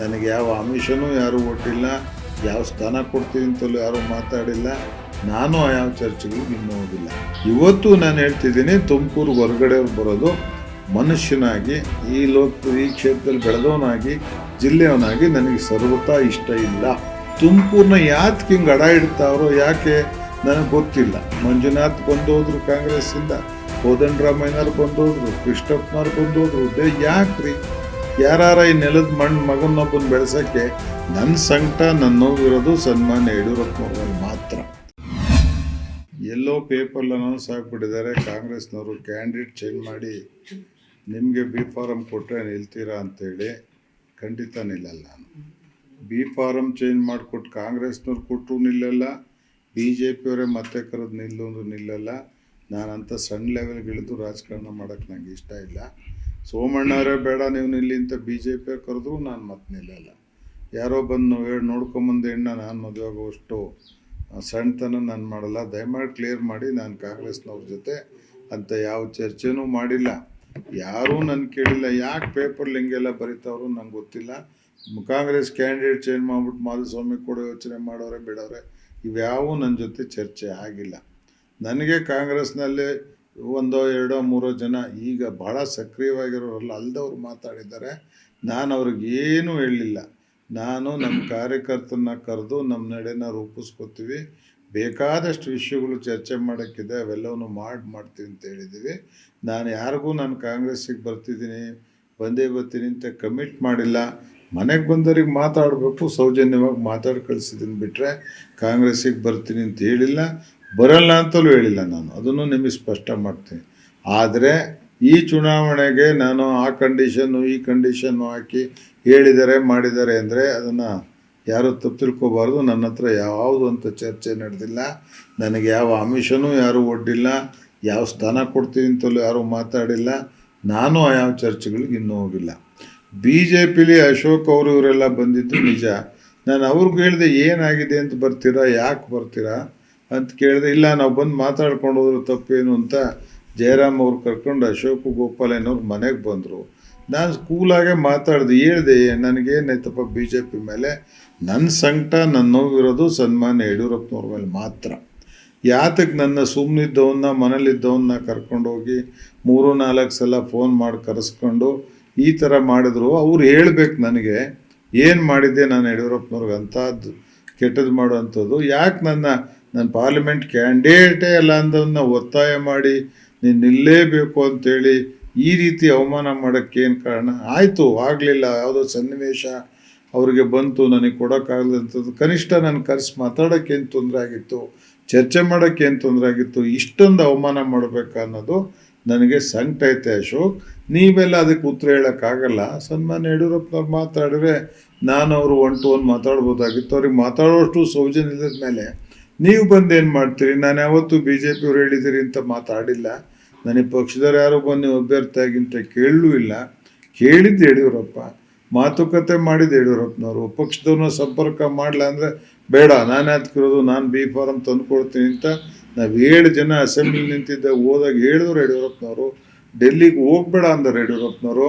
ನನಗೆ ಯಾವ ಆಮಿಷನೂ ಯಾರೂ ಒಟ್ಟಿಲ್ಲ, ಯಾವ ಸ್ಥಾನ ಕೊಡ್ತೀನಿ ಅಂತಲೂ ಯಾರೂ ಮಾತಾಡಿಲ್ಲ, ನಾನು ಆ ಯಾವ ಚರ್ಚೆಗೂ ಇನ್ನೂ ಹೋಗಿಲ್ಲ ಇವತ್ತು ನಾನು ಹೇಳ್ತಿದ್ದೀನಿ, ತುಮಕೂರು ಹೊರಗಡೆ ಬರೋದು ಮನುಷ್ಯನಾಗಿ, ಈ ಲೋಕ, ಈ ಕ್ಷೇತ್ರದಲ್ಲಿ ಬೆಳೆದವನಾಗಿ, ಜಿಲ್ಲೆಯವನಾಗಿ ನನಗೆ ಸರ್ವತಾ ಇಷ್ಟ ಇಲ್ಲ. ತುಮಕೂರನ್ನ ಯಾತಕ್ಕೆ ಹಿಂಗೆ ಅಡ ಇಡ್ತಾವ್ರೋ ಯಾಕೆ ನನಗೆ ಗೊತ್ತಿಲ್ಲ. ಮಂಜುನಾಥ್ ಬಂದೋದ್ರು, ಕಾಂಗ್ರೆಸ್ಸಿಂದ, ಕೋದಂಡರಾಮಯ್ಯನವ್ರು ಬಂದೋದ್ರು, ಕೃಷ್ಣಪ್ಪನವ್ರು ಬಂದೋದ್ರು, ಯಾಕ್ರಿ? ಯಾರಾರ ಈ ನೆಲದ ಮಣ್ಣು ಮಗನೊಬ್ಬನ ಬೆಳೆಸೋಕ್ಕೆ ನನ್ನ ಸಂಕಟ ನನ್ನ ನೋವಿರೋದು ಸನ್ಮಾನ್ಯ ಯಡಿಯೂರಪ್ಪನವ್ರಲ್ಲಿ ಮಾತ್ರ. ಎಲ್ಲೋ ಪೇಪರ್ಲ್ಲಿ ಅನೌನ್ಸ್ ಆಗಿಬಿಟ್ಟಿದ್ದಾರೆ, ಕಾಂಗ್ರೆಸ್ನವರು ಕ್ಯಾಂಡಿಡೇಟ್ ಚೇಂಜ್ ಮಾಡಿ ನಿಮಗೆ ಬಿ ಫಾರಮ್ ಕೊಟ್ಟರೆ ನಿಲ್ತೀರಾ ಅಂತೇಳಿ ಖಂಡಿತ ನಿಲ್ಲಲ್ಲ ಬಿ ಫಾರಮ್ ಚೇಂಜ್ ಮಾಡಿಕೊಟ್ಟು ಕಾಂಗ್ರೆಸ್ನವ್ರು ಕೊಟ್ಟರು ನಿಲ್ಲಲ್ಲ ಬಿ ಜೆ ಪಿಯವರೇ ಮತ್ತೆ ಕರೆದು ನಿಲ್ಲೋದು ನಿಲ್ಲಲ್ಲ. ನಾನಂತ ಸಣ್ಣ ಲೆವೆಲ್ಗೆ ಇಳಿದು ರಾಜಕಾರಣ ಮಾಡೋಕ್ಕೆ ನನಗೆ ಇಷ್ಟ ಇಲ್ಲ. ಸೋಮಣ್ಣವರೇ ಬೇಡ, ನೀವು ನಿಲ್ಲಿ ಅಂತ ಬಿ ಜೆ ಪಿ ಕರೆದ್ರು, ನಾನು ಮತ್ತೆ ನಿಲ್ಲಲ್ಲ. ಯಾರೋ ಬಂದು ಹೇಳಿ, ನೋಡ್ಕೊಂಬಂದು ಹೆಣ್ಣ ನಾನು ಮದುವೆ ಆಗುವಷ್ಟು ಸಣ್ಣತನ ನಾನು ಮಾಡಲ್ಲ. ದಯಮಾಡಿ ಕ್ಲಿಯರ್ ಮಾಡಿ, ನಾನು ಕಾಂಗ್ರೆಸ್ನವ್ರ ಜೊತೆ ಅಂತ ಯಾವ ಚರ್ಚೆನೂ ಮಾಡಿಲ್ಲ. ಯಾರೂ ನನ್ನ ಕೇಳಿಲ್ಲ. ಯಾಕೆ ಪೇಪರ್ಲಿ ಹಿಂಗೆಲ್ಲ ಬರೀತಾವ್ರು ನಂಗೆ ಗೊತ್ತಿಲ್ಲ. ಕಾಂಗ್ರೆಸ್ ಕ್ಯಾಂಡಿಡೇಟ್ ಚೇಂಜ್ ಮಾಡ್ಬಿಟ್ಟು ಮಾಧುಸ್ವಾಮಿ ಕೂಡ ಯೋಚನೆ ಮಾಡೋರೆ, ಬಿಡೋರೆ, ಇವ್ಯಾವೂ ನನ್ನ ಜೊತೆ ಚರ್ಚೆ ಆಗಿಲ್ಲ. ನನಗೆ ಕಾಂಗ್ರೆಸ್ನಲ್ಲಿ ಒಂದೋ ಎರಡೋ ಮೂರೋ ಜನ ಈಗ ಬಹಳ ಸಕ್ರಿಯವಾಗಿರೋರಲ್ಲ ಅಲ್ದವ್ರು ಮಾತಾಡಿದ್ದಾರೆ. ನಾನು ಅವ್ರಿಗೆ ಏನೂ ಹೇಳಲಿಲ್ಲ. ನಾನು ನಮ್ಮ ಕಾರ್ಯಕರ್ತನ ಕರೆದು ನಮ್ಮ ನಡೆನ ರೂಪಿಸ್ಕೊತೀವಿ. ಬೇಕಾದಷ್ಟು ವಿಷಯಗಳು ಚರ್ಚೆ ಮಾಡೋಕ್ಕಿದೆ. ಅವೆಲ್ಲವನ್ನು ಮಾಡಿ ಮಾಡ್ತೀವಿ ಅಂತ ಹೇಳಿದ್ದೀವಿ. ನಾನು ಯಾರಿಗೂ ನಾನು ಕಾಂಗ್ರೆಸ್ಸಿಗೆ ಬರ್ತಿದ್ದೀನಿ, ಬಂದೇ ಬರ್ತೀನಿ ಅಂತ ಕಮಿಟ್ ಮಾಡಿಲ್ಲ. ಮನೆಗೆ ಬಂದವ್ರಿಗೆ ಮಾತಾಡಬೇಕು ಸೌಜನ್ಯವಾಗಿ ಮಾತಾಡಿ ಕಳಿಸಿದ್ದೀನಿ ಬಿಟ್ಟರೆ ಕಾಂಗ್ರೆಸ್ಸಿಗೆ ಬರ್ತೀನಿ ಅಂತ ಹೇಳಿಲ್ಲ. ಬರಲ್ಲ ಅಂತಲೂ ಹೇಳಿಲ್ಲ ನಾನು. ಅದನ್ನು ನಿಮಗೆ ಸ್ಪಷ್ಟ ಮಾಡ್ತೀನಿ. ಆದರೆ ಈ ಚುನಾವಣೆಗೆ ನಾನು ಆ ಕಂಡೀಷನ್ನು ಈ ಕಂಡೀಷನ್ನು ಹಾಕಿ ಹೇಳಿದ್ದಾರೆ ಮಾಡಿದ್ದಾರೆ ಅಂದರೆ ಅದನ್ನು ಯಾರು ತಪ್ಪು ತಿಳ್ಕೊಬಾರ್ದು. ನನ್ನ ಹತ್ರ ಯಾವುದು ಅಂತ ಚರ್ಚೆ ನಡೆದಿಲ್ಲ. ನನಗೆ ಯಾವ ಆಮಿಷನೂ ಯಾರೂ ಒಡ್ಡಿಲ್ಲ. ಯಾವ ಸ್ಥಾನ ಕೊಡ್ತೀನಿ ಅಂತಲೂ ಯಾರೂ ಮಾತಾಡಿಲ್ಲ. ನಾನು ಆ ಯಾವ ಚರ್ಚೆಗಳಿಗೆ ಇನ್ನೂ ಹೋಗಿಲ್ಲ. ಬಿ ಜೆ ಪಿಲಿ ಅಶೋಕ್ ಅವರು ಇವರೆಲ್ಲ ಬಂದಿದ್ದು ನಿಜ. ನಾನು ಅವ್ರಿಗೆ ಹೇಳಿದೆ, ಏನಾಗಿದೆ ಅಂತ ಬರ್ತೀರಾ? ಯಾಕೆ ಬರ್ತೀರಾ? ಅಂತ ಕೇಳಿದೆ, ಇಲ್ಲ, ನಾವು ಬಂದು ಮಾತಾಡ್ಕೊಂಡು ಹೋದ್ರೆ ತಪ್ಪೇನು ಅಂತ ಜಯರಾಮ್ ಅವ್ರು ಕರ್ಕೊಂಡು ಅಶೋಕ್ ಗೋಪಾಲಯ್ಯನವ್ರು ಮನೆಗೆ ಬಂದರು. ನಾನು ಸ್ಕೂಲಾಗೆ ಮಾತಾಡಿದೆ, ಹೇಳಿದೆ, ನನಗೇನಾಯ್ತಪ್ಪ ಬಿ ಜೆ ಪಿ ಮೇಲೆ? ನನ್ನ ಸಂಕಟ ನನ್ನ ನೋವಿರೋದು ಸನ್ಮಾನ್ಯ ಯಡಿಯೂರಪ್ಪನವ್ರ ಮೇಲೆ ಮಾತ್ರ. ಯಾತಕ್ಕೆ ನನ್ನ ಸುಮ್ಮನಿದ್ದವನ್ನ ಮನೇಲಿದ್ದವನ್ನ ಕರ್ಕೊಂಡೋಗಿ ಮೂರು, ನಾಲ್ಕು ಸಲ ಫೋನ್ ಮಾಡಿ ಕರೆಸ್ಕೊಂಡು ಈ ಥರ ಮಾಡಿದ್ರು? ಅವ್ರು ಹೇಳ್ಬೇಕು ನನಗೆ, ಏನು ಮಾಡಿದ್ದೆ ನಾನು ಯಡಿಯೂರಪ್ಪನವ್ರಿಗೆ ಅಂಥದ್ದು ಕೆಟ್ಟದ್ದು ಮಾಡುವಂಥದ್ದು? ಯಾಕೆ ನನ್ನ ನನ್ನ ಪಾರ್ಲಿಮೆಂಟ್ ಕ್ಯಾಂಡಿಡೇಟೇ ಅಲ್ಲ ಅಂದವನ್ನ ಒತ್ತಾಯ ಮಾಡಿ ನೀನು ನಿಲ್ಲೇಬೇಕು ಅಂತೇಳಿ ಈ ರೀತಿ ಅವಮಾನ ಮಾಡೋಕ್ಕೆ ಏನು ಕಾರಣ? ಆಯಿತು, ಆಗಲಿಲ್ಲ. ಯಾವುದೋ ಸನ್ನಿವೇಶ ಅವ್ರಿಗೆ ಬಂತು, ನನಗೆ ಕೊಡೋಕ್ಕಾಗದಂಥದ್ದು. ಕನಿಷ್ಠ ನನ್ನ ಕರೆಸಿ ಮಾತಾಡೋಕ್ಕೇನು ತೊಂದರೆ ಆಗಿತ್ತು, ಚರ್ಚೆ ಮಾಡೋಕ್ಕೇನು ತೊಂದರೆ ಆಗಿತ್ತು, ಇಷ್ಟೊಂದು ಅವಮಾನ ಮಾಡಬೇಕಾ ಅನ್ನೋದು ನನಗೆ ಸಂಕಟ ಐತೆ ಅಶೋಕ್. ನೀವೆಲ್ಲ ಅದಕ್ಕೆ ಉತ್ತರ ಹೇಳೋಕ್ಕಾಗಲ್ಲ. ಸನ್ಮಾನ್ಯ ಯಡಿಯೂರಪ್ಪನವ್ರು ಮಾತಾಡಿದ್ರೆ ನಾನು ಅವರು ಒನ್ ಟು ಒನ್ ಮಾತಾಡ್ಬೋದಾಗಿತ್ತು. ಅವ್ರಿಗೆ ಮಾತಾಡೋಷ್ಟು ಸೌಜನ್ಯ ಇಲ್ಲದ ಮೇಲೆ ನೀವು ಬಂದು ಏನು ಮಾಡ್ತೀರಿ? ನಾನು ಯಾವತ್ತೂ ಬಿ ಜೆ ಪಿಯವ್ರು ಹೇಳಿದ್ದೀರಿ ಅಂತ ಮಾತಾಡಿಲ್ಲ. ನನಗೆ ಪಕ್ಷದವ್ರು ಯಾರು ಬಂದು ನೀವು ಅಭ್ಯರ್ಥಿಯಾಗಿಂತ ಕೇಳಲೂ ಇಲ್ಲ. ಕೇಳಿದ್ದು ಯಡಿಯೂರಪ್ಪ. ಮಾತುಕತೆ ಮಾಡಿದ್ದು ಯಡಿಯೂರಪ್ಪನವರು. ಪಕ್ಷದವ್ರನ್ನ ಸಂಪರ್ಕ ಮಾಡಲ ಅಂದರೆ ಬೇಡ. ನಾನು ಯಾತಕ್ಕಿರೋದು ನಾನು ಬಿ ಫಾರಮ್ ತಂದುಕೊಡ್ತೀನಿ ಅಂತ ನಾವು ಏಳು ಜನ ಅಸೆಂಬ್ಲಿ ನಿಂತಿದ್ದ, ಹೋದಾಗ ಹೇಳಿದ್ರು ಯಡಿಯೂರಪ್ಪನವರು. ಡೆಲ್ಲಿಗೆ ಹೋಗ್ಬೇಡ ಅಂದರು ಯಡಿಯೂರಪ್ಪನವರು.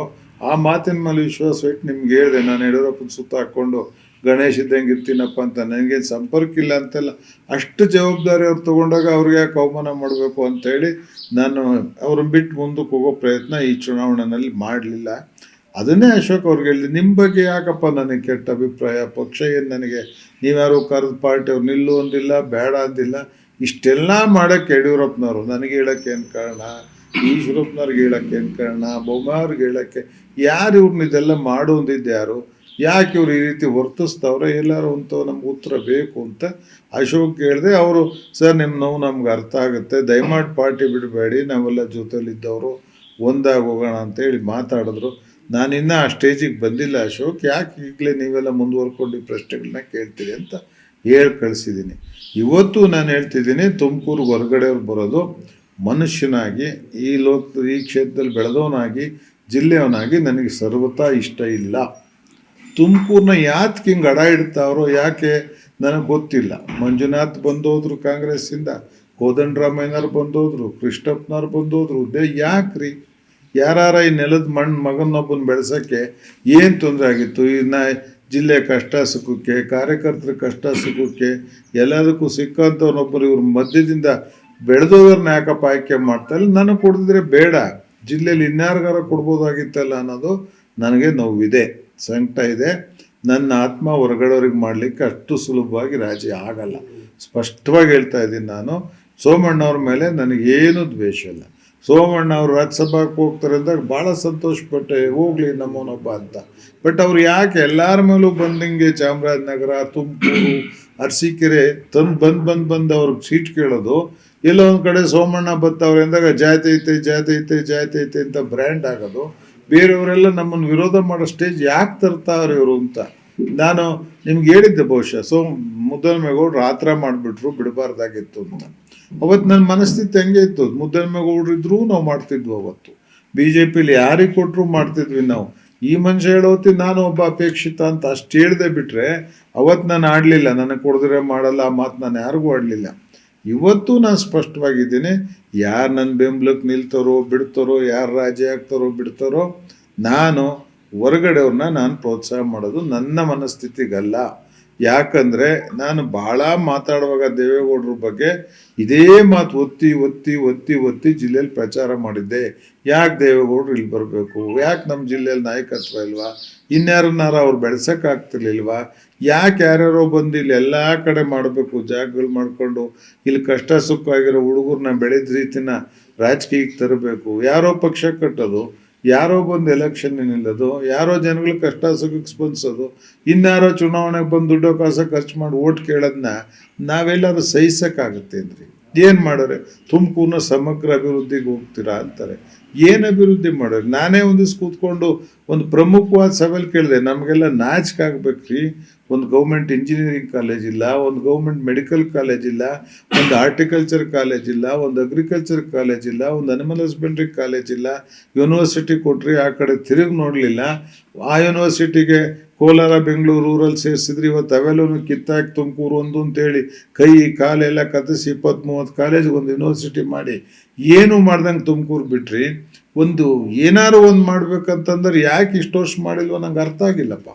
ಆ ಮಾತಿನ ಮೇಲೆ ವಿಶ್ವಾಸ ಇಟ್ಟು ನಿಮ್ಗೆ ಹೇಳಿದೆ, ನಾನು ಯಡಿಯೂರಪ್ಪನ ಸುತ್ತ ಹಾಕ್ಕೊಂಡು ಗಣೇಶ್ ಇದ್ದಂಗೆ ಇರ್ತೀನಪ್ಪ ಅಂತ ನನಗೆ ಸಂಪರ್ಕ ಇಲ್ಲ ಅಂತೆಲ್ಲ ಅಷ್ಟು ಜವಾಬ್ದಾರಿ ಅವ್ರು ತೊಗೊಂಡಾಗ ಅವ್ರಿಗೆ ಯಾಕೆ ಅವಮಾನ ಮಾಡಬೇಕು ಅಂತೇಳಿ ನಾನು ಅವ್ರನ್ನ ಬಿಟ್ಟು ಮುಂದಕ್ಕೆ ಹೋಗೋ ಪ್ರಯತ್ನ ಈ ಚುನಾವಣೆಯಲ್ಲಿ ಮಾಡಲಿಲ್ಲ. ಅದನ್ನೇ ಅಶೋಕ್ ಅವ್ರಿಗೆ ಹೇಳಿ ನಿಮ್ಮ ಬಗ್ಗೆ ಯಾಕಪ್ಪ ನನಗೆ ಕೆಟ್ಟ ಅಭಿಪ್ರಾಯ? ಪಕ್ಷ ಏನು ನನಗೆ? ನೀವ್ಯಾರು ಕರೆದ ಪಾರ್ಟಿ ಅವ್ರು ನಿಲ್ಲು ಅಂದಿಲ್ಲ, ಬೇಡ ಅಂದಿಲ್ಲ. ಇಷ್ಟೆಲ್ಲ ಮಾಡೋಕ್ಕೆ ಯಡಿಯೂರಪ್ಪನವರು. ನನಗೆ ಹೇಳೋಕ್ಕೆ ಏನು ಕಾರಣ? ಈಶ್ವರಪ್ಪನವ್ರಿಗೆ ಹೇಳೋಕ್ಕೆ ಏನು ಕಾರಣ? ಬೊಮ್ಮಾವ್ರಿಗೆ ಹೇಳೋಕ್ಕೆ ಯಾರು ಇವ್ರನ್ನ ಇದೆಲ್ಲ ಮಾಡು ಅಂದಿದ್ದು ಯಾರು? ಯಾಕೆ ಇವರು ಈ ರೀತಿ ವರ್ತಿಸ್ತವ್ರೆ? ಎಲ್ಲರೂ ಅಂತ ನಮ್ಗೆ ಉತ್ತರ ಬೇಕು ಅಂತ ಅಶೋಕ್ ಹೇಳಿದೆ, ಅವರು, ಸರ್ ನಿಮ್ಮ ನೋವು ನಮ್ಗೆ ಅರ್ಥ ಆಗುತ್ತೆ. ದಯಮಾಡಿ ಪಾರ್ಟಿ ಬಿಡಬೇಡಿ. ನಾವೆಲ್ಲ ಜೊತೆಲಿದ್ದವರು ಒಂದಾಗಿ ಹೋಗೋಣ ಅಂತೇಳಿ ಮಾತಾಡಿದ್ರು. ನಾನು ಇನ್ನೂ ಆ ಸ್ಟೇಜಿಗೆ ಬಂದಿಲ್ಲ ಅಶೋಕ್. ಯಾಕೆ ಈಗಲೇ ನೀವೆಲ್ಲ ಮುಂದುವರ್ಕೊಂಡು ಈ ಪ್ರಶ್ನೆಗಳನ್ನ ಕೇಳ್ತೀರಿ ಅಂತ ಹೇಳಿ ಕಳಿಸಿದ್ದೀನಿ. ಇವತ್ತು ನಾನು ಹೇಳ್ತಿದ್ದೀನಿ, ತುಮಕೂರು ಹೊರಗಡೆಯವ್ರು ಬರೋದು ಮನುಷ್ಯನಾಗಿ, ಈ ಲೋಕ, ಈ ಕ್ಷೇತ್ರದಲ್ಲಿ ಬೆಳೆದವನಾಗಿ, ಜಿಲ್ಲೆಯವನಾಗಿ ನನಗೆ ಸರ್ವತಾ ಇಷ್ಟ ಇಲ್ಲ. ತುಮಕೂರನ್ನ ಯಾತಕ್ಕೆ ಹಿಂಗೆ ಅಡ ಇಡ್ತಾವ್ರೋ ಯಾಕೆ ನನಗೆ ಗೊತ್ತಿಲ್ಲ. ಮಂಜುನಾಥ್ ಬಂದೋದ್ರು ಕಾಂಗ್ರೆಸ್ಸಿಂದ ಕೋದಂಡರಾಮಯ್ಯನವ್ರು ಬಂದೋದ್ರು, ಕೃಷ್ಣಪ್ಪನವ್ರು ಬಂದೋದ್ರು, ದೇ ಯಾಕ್ರಿ? ಯಾರಾರ ಈ ನೆಲದ ಮಣ್ಣು ಮಗನೊಬ್ಬನ ಬೆಳೆಸೋಕ್ಕೆ ಏನು ತೊಂದರೆ ಆಗಿತ್ತು? ಇನ್ನು ಜಿಲ್ಲೆ ಕಷ್ಟ ಸುಖಕ್ಕೆ, ಕಾರ್ಯಕರ್ತರ ಕಷ್ಟ ಸುಖಕ್ಕೆ, ಎಲ್ಲದಕ್ಕೂ ಸಿಕ್ಕಂಥವ್ರನ್ನೊಬ್ಬರು ಇವ್ರ ಮಧ್ಯದಿಂದ ಬೆಳೆದೋರ್ನ ಯಾಕಪ್ಪ ಆಯ್ಕೆ ಮಾಡ್ತಾರೆ ನನಗೆ ಕೊಡಿದ್ರೆ ಬೇಡ. ಜಿಲ್ಲೆಯಲ್ಲಿ ಇನ್ಯಾರಿಗಾರ ಕೊಡ್ಬೋದಾಗಿತ್ತಲ್ಲ ಅನ್ನೋದು ನನಗೆ ನೋವಿದೆ. ಸಂಕಟ ಇದೆ. ನನ್ನ ಆತ್ಮ ಹೊರಗಡೆಯವ್ರಿಗೆ ಮಾಡಲಿಕ್ಕೆ ಅಷ್ಟು ಸುಲಭವಾಗಿ ರಾಜಿ ಆಗಲ್ಲ. ಸ್ಪಷ್ಟವಾಗಿ ಹೇಳ್ತಾ ಇದ್ದೀನಿ ನಾನು, ಸೋಮಣ್ಣವ್ರ ಮೇಲೆ ನನಗೇನು ದ್ವೇಷ ಇಲ್ಲ. ಸೋಮಣ್ಣ ಅವರು ರಾಜ್ಯಸಭಾಕ್ಕೆ ಹೋಗ್ತಾರೆ ಅಂದಾಗ ಭಾಳ ಸಂತೋಷಪಟ್ಟೆ, ಹೋಗಲಿ ನಮ್ಮನೊಬ್ಬ ಅಂತ. ಬಟ್ ಅವ್ರು ಯಾಕೆ ಎಲ್ಲರ ಮೇಲೂ ಬಂದಂಗೆ ಚಾಮರಾಜನಗರ, ತುಮಕೂರು, ಅರಸೀಕೆರೆ ತಂದು ಬಂದು ಬಂದು ಬಂದು ಅವ್ರಿಗೆ ಸೀಟ್ ಕೇಳೋದು, ಎಲ್ಲೋ ಒಂದು ಕಡೆ ಸೋಮಣ್ಣ ಬತ್ತವ್ರೆ ಅಂದಾಗ ಜಾತಿ ಐತೆ ಜಾತಿ ಐತೆ ಜಾತಿ ಐತೆ ಅಂತ ಬ್ರ್ಯಾಂಡ್ ಆಗೋದು. ಬೇರೆಯವರೆಲ್ಲ ನಮ್ಮನ್ನು ವಿರೋಧ ಮಾಡೋ ಸ್ಟೇಜ್ ಯಾಕೆ ತರ್ತಾರೆ ಇವರು ಅಂತ ನಾನು ನಿಮ್ಗೆ ಹೇಳಿದ್ದೆ ಬಹುಶಃ. ಸೊ ಮುದ್ದನಮೇಗೌಡರು ಥರ ಮಾಡಿಬಿಟ್ರು, ಬಿಡಬಾರ್ದಾಗಿತ್ತು ಅಂತ. ಅವತ್ತು ನನ್ನ ಮನಸ್ಥಿತಿ ಹೆಂಗೆ ಇತ್ತು. ಮುದ್ದನಮೇಗೌಡರು ಇದ್ರೂ ನಾವು ಮಾಡ್ತಿದ್ವು ಅವತ್ತು. ಬಿ ಜೆ ಪಿಲಿ ಯಾರಿಗೆ ಕೊಟ್ಟರು ಮಾಡ್ತಿದ್ವಿ ನಾವು. ಈ ಮನುಷ್ಯ ಹೇಳೋತಿ ನಾನು ಒಬ್ಬ ಅಪೇಕ್ಷಿತ ಅಂತ ಅಷ್ಟು ಹೇಳ್ದೆ ಬಿಟ್ರೆ ಅವತ್ತು ನಾನು ಆಡಲಿಲ್ಲ. ನನಗೆ ಕೊಡಿದ್ರೆ ಮಾಡಲ್ಲ ಆ ಮಾತು ನಾನು ಯಾರಿಗೂ ಆಡಲಿಲ್ಲ. ಇವತ್ತು ನಾನು ಸ್ಪಷ್ಟವಾಗಿದ್ದೀನಿ. ಯಾರು ನನ್ನ ಬೆಂಬಲಕ್ಕೆ ನಿಲ್ತಾರೋ, ಬಿಡ್ತಾರೋ, ಯಾರು ರಾಜಿ ಆಗ್ತಾರೋ, ಬಿಡ್ತಾರೋ, ನಾನು ಹೊರಗಡೆಯವ್ರನ್ನ ನಾನು ಪ್ರೋತ್ಸಾಹ ಮಾಡೋದು ನನ್ನ ಮನಸ್ಥಿತಿಗಲ್ಲ. ಯಾಕಂದರೆ ನಾನು ಭಾಳ ಮಾತಾಡುವಾಗ ದೇವೇಗೌಡರ ಬಗ್ಗೆ ಇದೇ ಮಾತು ಒತ್ತಿ ಒತ್ತಿ ಒತ್ತಿ ಒತ್ತಿ ಜಿಲ್ಲೆಯಲ್ಲಿ ಪ್ರಚಾರ ಮಾಡಿದ್ದೆ. ಯಾಕೆ ದೇವೇಗೌಡರು ಇಲ್ಲಿ ಬರಬೇಕು? ಯಾಕೆ ನಮ್ಮ ಜಿಲ್ಲೆಯಲ್ಲಿ ನಾಯಕತ್ವ ಇಲ್ವಾ? ಇನ್ಯಾರನ್ನಾರ ಅವ್ರು ಬೆಳೆಸೋಕ್ಕಾಗ್ತಿರ್ಲಿಲ್ವಾ ಯಾಕೆ ಯಾರ್ಯಾರೋ ಬಂದು ಇಲ್ಲಿ ಎಲ್ಲ ಕಡೆ ಮಾಡಬೇಕು, ಜಾಗಗಳು ಮಾಡಿಕೊಂಡು, ಇಲ್ಲಿ ಕಷ್ಟ ಸುಖ ಆಗಿರೋ ಹುಡುಗರನ್ನ ಬೆಳೆದ ರೀತಿನ ರಾಜಕೀಯಕ್ಕೆ ತರಬೇಕು. ಯಾರೋ ಪಕ್ಷ ಕಟ್ಟೋದು, ಯಾರೋ ಬಂದು ಎಲೆಕ್ಷನ್ ನಿಲ್ಲೋದು, ಯಾರೋ ಜನಗಳ ಕಷ್ಟ ಸುಖಕ್ಕೆ ಸ್ಪಂದಿಸೋದು, ಇನ್ಯಾರೋ ಚುನಾವಣೆಗೆ ಬಂದು ದುಡ್ಡು ಕಾಸ ಖರ್ಚು ಮಾಡಿ ಓಟ್ ಕೇಳೋದನ್ನ ನಾವೆಲ್ಲರೂ ಅಂದ್ರಿ. ಏನು ಮಾಡೋರೆ? ತುಮಕೂರಿನ ಸಮಗ್ರ ಅಭಿವೃದ್ಧಿಗೆ ಹೋಗ್ತೀರಾ ಅಂತಾರೆ. ಏನು ಅಭಿವೃದ್ಧಿ ಮಾಡೋರು? ನಾನೇ ಒಂದಿವ್ಸ ಕೂತ್ಕೊಂಡು ಒಂದು ಪ್ರಮುಖವಾದ ಸಭೆಯಲ್ಲಿ ಕೇಳಿದೆ. ನಮಗೆಲ್ಲ ನಾಚಿಕೆ ಆಗ್ಬೇಕ್ರಿ. ಒಂದು ಗೌರ್ಮೆಂಟ್ ಇಂಜಿನಿಯರಿಂಗ್ ಕಾಲೇಜ್ ಇಲ್ಲ, ಒಂದು ಗೌರ್ಮೆಂಟ್ ಮೆಡಿಕಲ್ ಕಾಲೇಜ್ ಇಲ್ಲ, ಒಂದು ಆರ್ಟಿಕಲ್ಚರ್ ಕಾಲೇಜ್ ಇಲ್ಲ, ಒಂದು ಅಗ್ರಿಕಲ್ಚರ್ ಕಾಲೇಜ್ ಇಲ್ಲ, ಒಂದು ಅನಿಮಲ್ ಹಸ್ಬೆಂಡ್ರಿ ಕಾಲೇಜ್ ಇಲ್ಲ. ಯೂನಿವರ್ಸಿಟಿ ಕೊಟ್ಟರೆ ಆ ಕಡೆ ತಿರುಗಿ ನೋಡಲಿಲ್ಲ. ಆ ಯೂನಿವರ್ಸಿಟಿಗೆ ಕೋಲಾರ, ಬೆಂಗಳೂರು ಊರಲ್ಲಿ ಸೇರಿಸಿದ್ರೆ ಇವತ್ತು ಅವೆಲ್ಲೂ ಕಿತ್ತಾಕಿ ತುಮಕೂರು ಒಂದು ಅಂತೇಳಿ ಕೈ, ಕಾಲೆಲ್ಲ ಕತ್ತಿಸಿ ಇಪ್ಪತ್ತು ಮೂವತ್ತು ಕಾಲೇಜಿಗೆ ಒಂದು ಯೂನಿವರ್ಸಿಟಿ ಮಾಡಿ ಏನು ಮಾಡ್ದಂಗೆ ತುಮಕೂರು ಬಿಟ್ರಿ. ಒಂದು ಏನಾರು ಒಂದು ಮಾಡ್ಬೇಕಂತಂದ್ರೆ ಯಾಕೆ ಇಷ್ಟು ವರ್ಷ ಮಾಡಿಲ್ವೋ ನಂಗೆ ಅರ್ಥ ಆಗಿಲ್ಲಪ್ಪ.